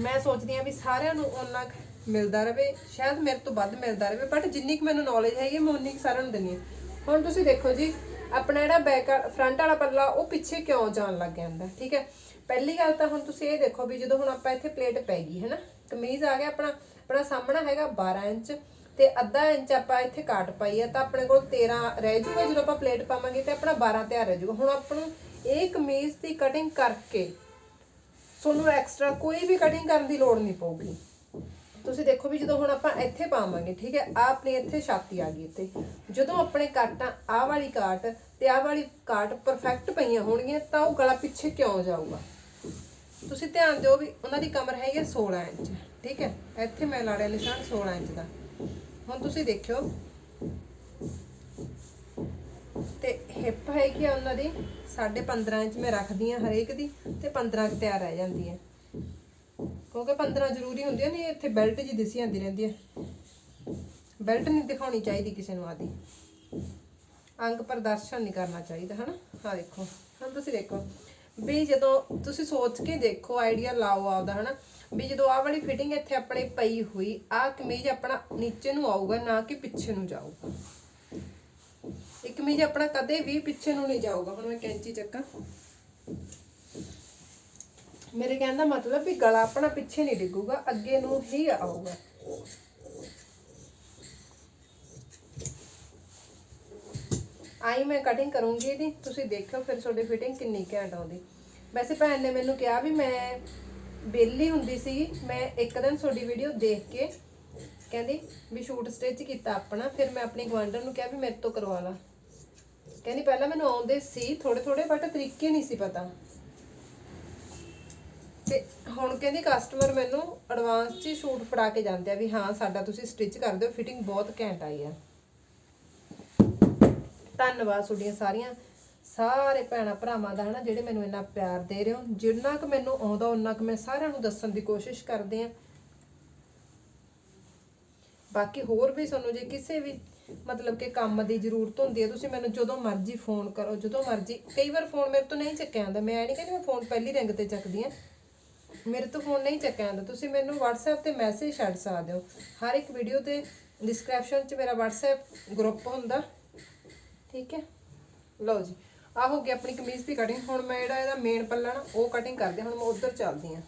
ਮੈਂ ਸੋਚਦੀ ਹਾਂ ਵੀ ਸਾਰਿਆਂ ਨੂੰ ਓਨਾ ਕੁ ਮਿਲਦਾ ਰਵੇ, ਸ਼ਾਇਦ ਮੇਰੇ ਤੋਂ ਵੱਧ ਮਿਲਦਾ ਰਵੇ ਬਟ ਜਿੰਨੀ ਕੁ ਮੈਨੂੰ ਨੌਲੇਜ ਹੈਗੀ ਮੈਂ ਉਨੀ ਕੁ ਸਾਰਿਆਂ ਨੂੰ ਦਿੰਦੀ ਹਾਂ। ਹੁਣ ਤੁਸੀਂ ਦੇਖੋ ਜੀ, ਆਪਣਾ ਜਿਹੜਾ ਬੈਕ ਫਰੰਟ ਵਾਲਾ ਪੱਲਾ, ਉਹ ਪਿੱਛੇ ਕਿਉਂ ਜਾਣ ਲੱਗ ਜਾਂਦਾ ਠੀਕ ਹੈ? ਪਹਿਲੀ ਗੱਲ ਤਾਂ ਹੁਣ ਤੁਸੀਂ ਇਹ ਦੇਖੋ ਵੀ ਜਦੋਂ ਹੁਣ ਆਪਾਂ ਇੱਥੇ ਪਲੇਟ ਪੈ ਗਈ, ਹੈ ਨਾ? ਕਮੀਜ਼ ਆ ਗਿਆ ਆਪਣਾ ਆਪਣਾ ਸਾਹਮਣਾ ਹੈਗਾ 12 ਇੰਚ ਤੇ ਅੱਧਾ ਇੰਚ ਆਪਾਂ ਇੱਥੇ ਕਾਟ ਪਾਈ ਹੈ ਤਾਂ ਆਪਣੇ ਕੋਲ 13 ਰਹਿ ਜੂਗਾ, ਜਦੋਂ ਆਪਾਂ ਪਲੇਟ ਪਾਵਾਂਗੇ ਤੇ ਆਪਣਾ 12 ਤਿਆਰ ਰਹਿ ਜੂਗਾ। ਹੁਣ ਆਪਾਂ ਨੂੰ ਇਹ ਕਮੀਜ਼ ਦੀ ਕਟਿੰਗ ਕਰਕੇ ਤੁਹਾਨੂੰ ਐਕਸਟਰਾ ਕੋਈ ਵੀ ਕਟਿੰਗ ਕਰਨ ਦੀ ਲੋੜ ਨਹੀਂ ਪਊਗੀ। ਤੁਸੀਂ ਦੇਖੋ ਵੀ ਜਦੋਂ ਹੁਣ ਆਪਾਂ ਇੱਥੇ ਪਾਵਾਂਗੇ, ਠੀਕ ਹੈ ਆ ਆਪਣੀ ਇੱਥੇ ਛਾਤੀ ਆ ਗਈ ਇੱਥੇ। ਜਦੋਂ ਆਪਣੇ ਕਾਟਾਂ, ਆਹ ਵਾਲੀ ਕਾਟ ਤੇ ਆਹ ਵਾਲੀ ਕਾਟ ਪਰਫੈਕਟ ਪਈਆਂ ਹੋਣਗੀਆਂ, ਤਾਂ ਉਹ ਗਲਾ ਪਿੱਛੇ ਕਿਉਂ ਜਾਊਗਾ? ਤੁਸੀਂ ਧਿਆਨ ਦਿਓ ਵੀ ਉਹਨਾਂ ਦੀ ਕਮਰ ਹੈਗੀ ਹੈ 16 ਇੰਚ, ਠੀਕ ਹੈ, ਇੱਥੇ ਮੈਂ ਲਾੜਿਆ ਨਿਸ਼ਾਨ 16 ਇੰਚ ਦਾ। ਹੁਣ ਤੁਸੀਂ ਦੇਖਿਓ, ਤੇ ਹਿੱਪ ਹੈਗੀ ਆ ਉਹਨਾਂ ਦੀ 15.5 ਇੰਚ ਮੈਂ ਰੱਖਦੀ ਆ ਹਰੇਕ ਦੀ, ਤੇ 15 ਕੁ ਤਿਆਰ ਰਹਿ ਜਾਂਦੀ ਹੈ। ਕਿਉਂਕਿ 15 ਜ਼ਰੂਰੀ ਹੁੰਦੀ ਹੈ ਨਹੀਂ ਇੱਥੇ ਬੈਲਟ ਜੀ ਦਿਸੀ ਜਾਂਦੀ ਰਹਿੰਦੀ ਹੈ। ਬੈਲਟ ਨਹੀਂ ਦਿਖਾਉਣੀ ਚਾਹੀਦੀ ਕਿਸੇ ਨੂੰ ਆਦੀ। ਅੰਗ ਪ੍ਰਦਰਸ਼ਨ ਨਹੀਂ ਕਰਨਾ ਚਾਹੀਦਾ, ਹਨਾ? ਆ ਦੇਖੋ, ਹੁਣ ਤੁਸੀਂ ਦੇਖੋ। ਵੀ ਜਦੋਂ ਤੁਸੀਂ ਸੋਚ ਕੇ ਦੇਖੋ, ਆਈਡੀਆ ਲਾਓ ਆਪਦਾ, ਹਨਾ? ਵੀ ਜਦੋਂ ਆਹ ਵਾਲੀ ਫਿਟਿੰਗ ਇੱਥੇ ਆਪਣੇ ਪਈ ਹੋਈ, ਆਹ ਕਮੀਜ਼ ਆਪਣਾ ਨੀਚੇ ਨੂੰ ਆਊਗਾ, ਨਾ ਕਿ ਪਿੱਛੇ ਨੂੰ ਜਾਊਗਾ। ਇਹ ਕਮੀਜ਼ ਆਪਣਾ ਕਦੇ ਵੀ ਪਿੱਛੇ ਨੂੰ ਨਹੀਂ ਜਾਊਗਾ। ਹੁਣ ਮੈਂ ਕੈਂਚੀ ਚੱਕਾਂ। ਮੇਰੇ ਕਹਿਣ ਦਾ ਮਤਲਬ ਵੀ ਗਲਾ ਆਪਣਾ ਪਿੱਛੇ ਨਹੀਂ ਡਿੱਗੂਗਾ, ਅੱਗੇ ਨੂੰ ਹੀ ਆਊਗਾ। ਆਈ ਮੈਂ ਕਟਿੰਗ ਕਰੂੰਗੀ ਇਹਦੀ, ਤੁਸੀਂ ਦੇਖਿਓ ਫਿਰ ਤੁਹਾਡੀ ਫਿਟਿੰਗ ਕਿੰਨੀ ਘੈਂਟ ਆਉਂਦੀ। ਵੈਸੇ ਭੈਣ ਨੇ ਮੈਨੂੰ ਕਿਹਾ ਵੀ ਮੈਂ ਬੇਲੀ ਹੁੰਦੀ ਸੀ ਮੈਂ ਇੱਕ ਦਿਨ ਤੁਹਾਡੀ ਵੀਡੀਓ ਦੇਖ ਕੇ ਕਹਿੰਦੀ ਵੀ ਸ਼ੂਟ ਸਟਿਚ ਕੀਤਾ ਆਪਣਾ, ਫਿਰ ਮੈਂ ਆਪਣੀ ਗਵਾਂਢਣ ਨੂੰ ਕਿਹਾ ਵੀ ਮੇਰੇ ਤੋਂ ਕਰਵਾ ਲਾ। ਕਹਿੰਦੀ ਪਹਿਲਾਂ ਮੈਨੂੰ ਆਉਂਦੇ ਸੀ ਥੋੜੇ ਥੋੜੇ ਬਟ ਤਰੀਕੇ ਨਹੀਂ ਸੀ ਪਤਾ। ਤੇ ਹੁਣ ਕਹਿੰਦੀ ਕਸਟਮਰ ਮੈਨੂੰ ਐਡਵਾਂਸ 'ਚ ਹੀ ਸ਼ੂਟ ਫੜਾ ਕੇ ਜਾਂਦੇ ਆ ਵੀ ਹਾਂ, ਸਾਡਾ ਤੁਸੀਂ ਸਟਿਚ ਕਰ ਦਿਓ ਫਿਟਿੰਗ ਬਹੁਤ ਘੈਂਟ ਆਈ ਆ। ਧੰਨਵਾਦ ਤੁਹਾਡੀਆਂ ਸਾਰੀਆਂ। ਸਾਰੇ ਭੈਣਾ ਭਰਾਵਾਂ ਦਾ ਹਨਾ, ਜਿਹੜੇ ਮੈਨੂੰ ਇੰਨਾ ਪਿਆਰ ਦੇ ਰਹੇ ਹੋ ਜਿੰਨਾ ਕੁ ਮੈਨੂੰ ਆਉਂਦਾ ਉਹਨਾਂ ਕੁ ਮੈਂ ਸਾਰਿਆਂ ਨੂੰ ਦੱਸਣ ਦੀ ਕੋਸ਼ਿਸ਼ ਕਰਦੀ ਆ। ਬਾਕੀ ਹੋਰ ਵੀ ਤੁਹਾਨੂੰ ਜੇ ਕਿਸੇ ਵੀ ਮਤਲਬ ਕਿ ਕੰਮ ਦੀ ਜ਼ਰੂਰਤ ਹੁੰਦੀ ਹੈ ਤੁਸੀਂ ਮੈਨੂੰ ਜਦੋਂ ਮਰਜ਼ੀ ਫੋਨ ਕਰੋ, ਜਦੋਂ ਮਰਜ਼ੀ, ਕਈ ਵਾਰ ਫੋਨ ਮੇਰੇ ਤੋਂ ਨਹੀਂ ਚੱਕਿਆ ਜਾਂਦਾ। ਮੈਂ ਇਹ ਨਹੀਂ ਕਹਿੰਦੀ ਮੈਂ ਫੋਨ ਪਹਿਲੀ ਰਿੰਗ ਤੇ ਚੱਕਦੀ ਆ। ਮੇਰੇ ਤੋਂ ਫੋਨ ਨਹੀਂ ਚੱਕਿਆ ਜਾਂਦਾ। ਤੁਸੀਂ ਮੈਨੂੰ WhatsApp ਤੇ ਮੈਸੇਜ ਛੱਡ ਸਕਦੇ ਹੋ। ਹਰ ਇੱਕ ਵੀਡੀਓ ਤੇ ਡਿਸਕ੍ਰਿਪਸ਼ਨ 'ਚ ਮੇਰਾ WhatsApp ਗਰੁੱਪ ਹੁੰਦਾ। ਠੀਕ ਹੈ? ਲਓ ਜੀ। ਆ ਹੋ ਗਈ ਆਪਣੀ ਕਮੀਜ਼ ਦੀ ਕਟਿੰਗ ਹੁਣ ਮੈਂ ਜਿਹੜਾ ਇਹਦਾ ਮੇਨ ਪੱਲਾ ਨਾ, ਉਹ ਕਟਿੰਗ ਕਰਦੇ ਹਾਂ। ਹੁਣ ਮੈਂ ਉਧਰ ਚੱਲਦੀ ਆ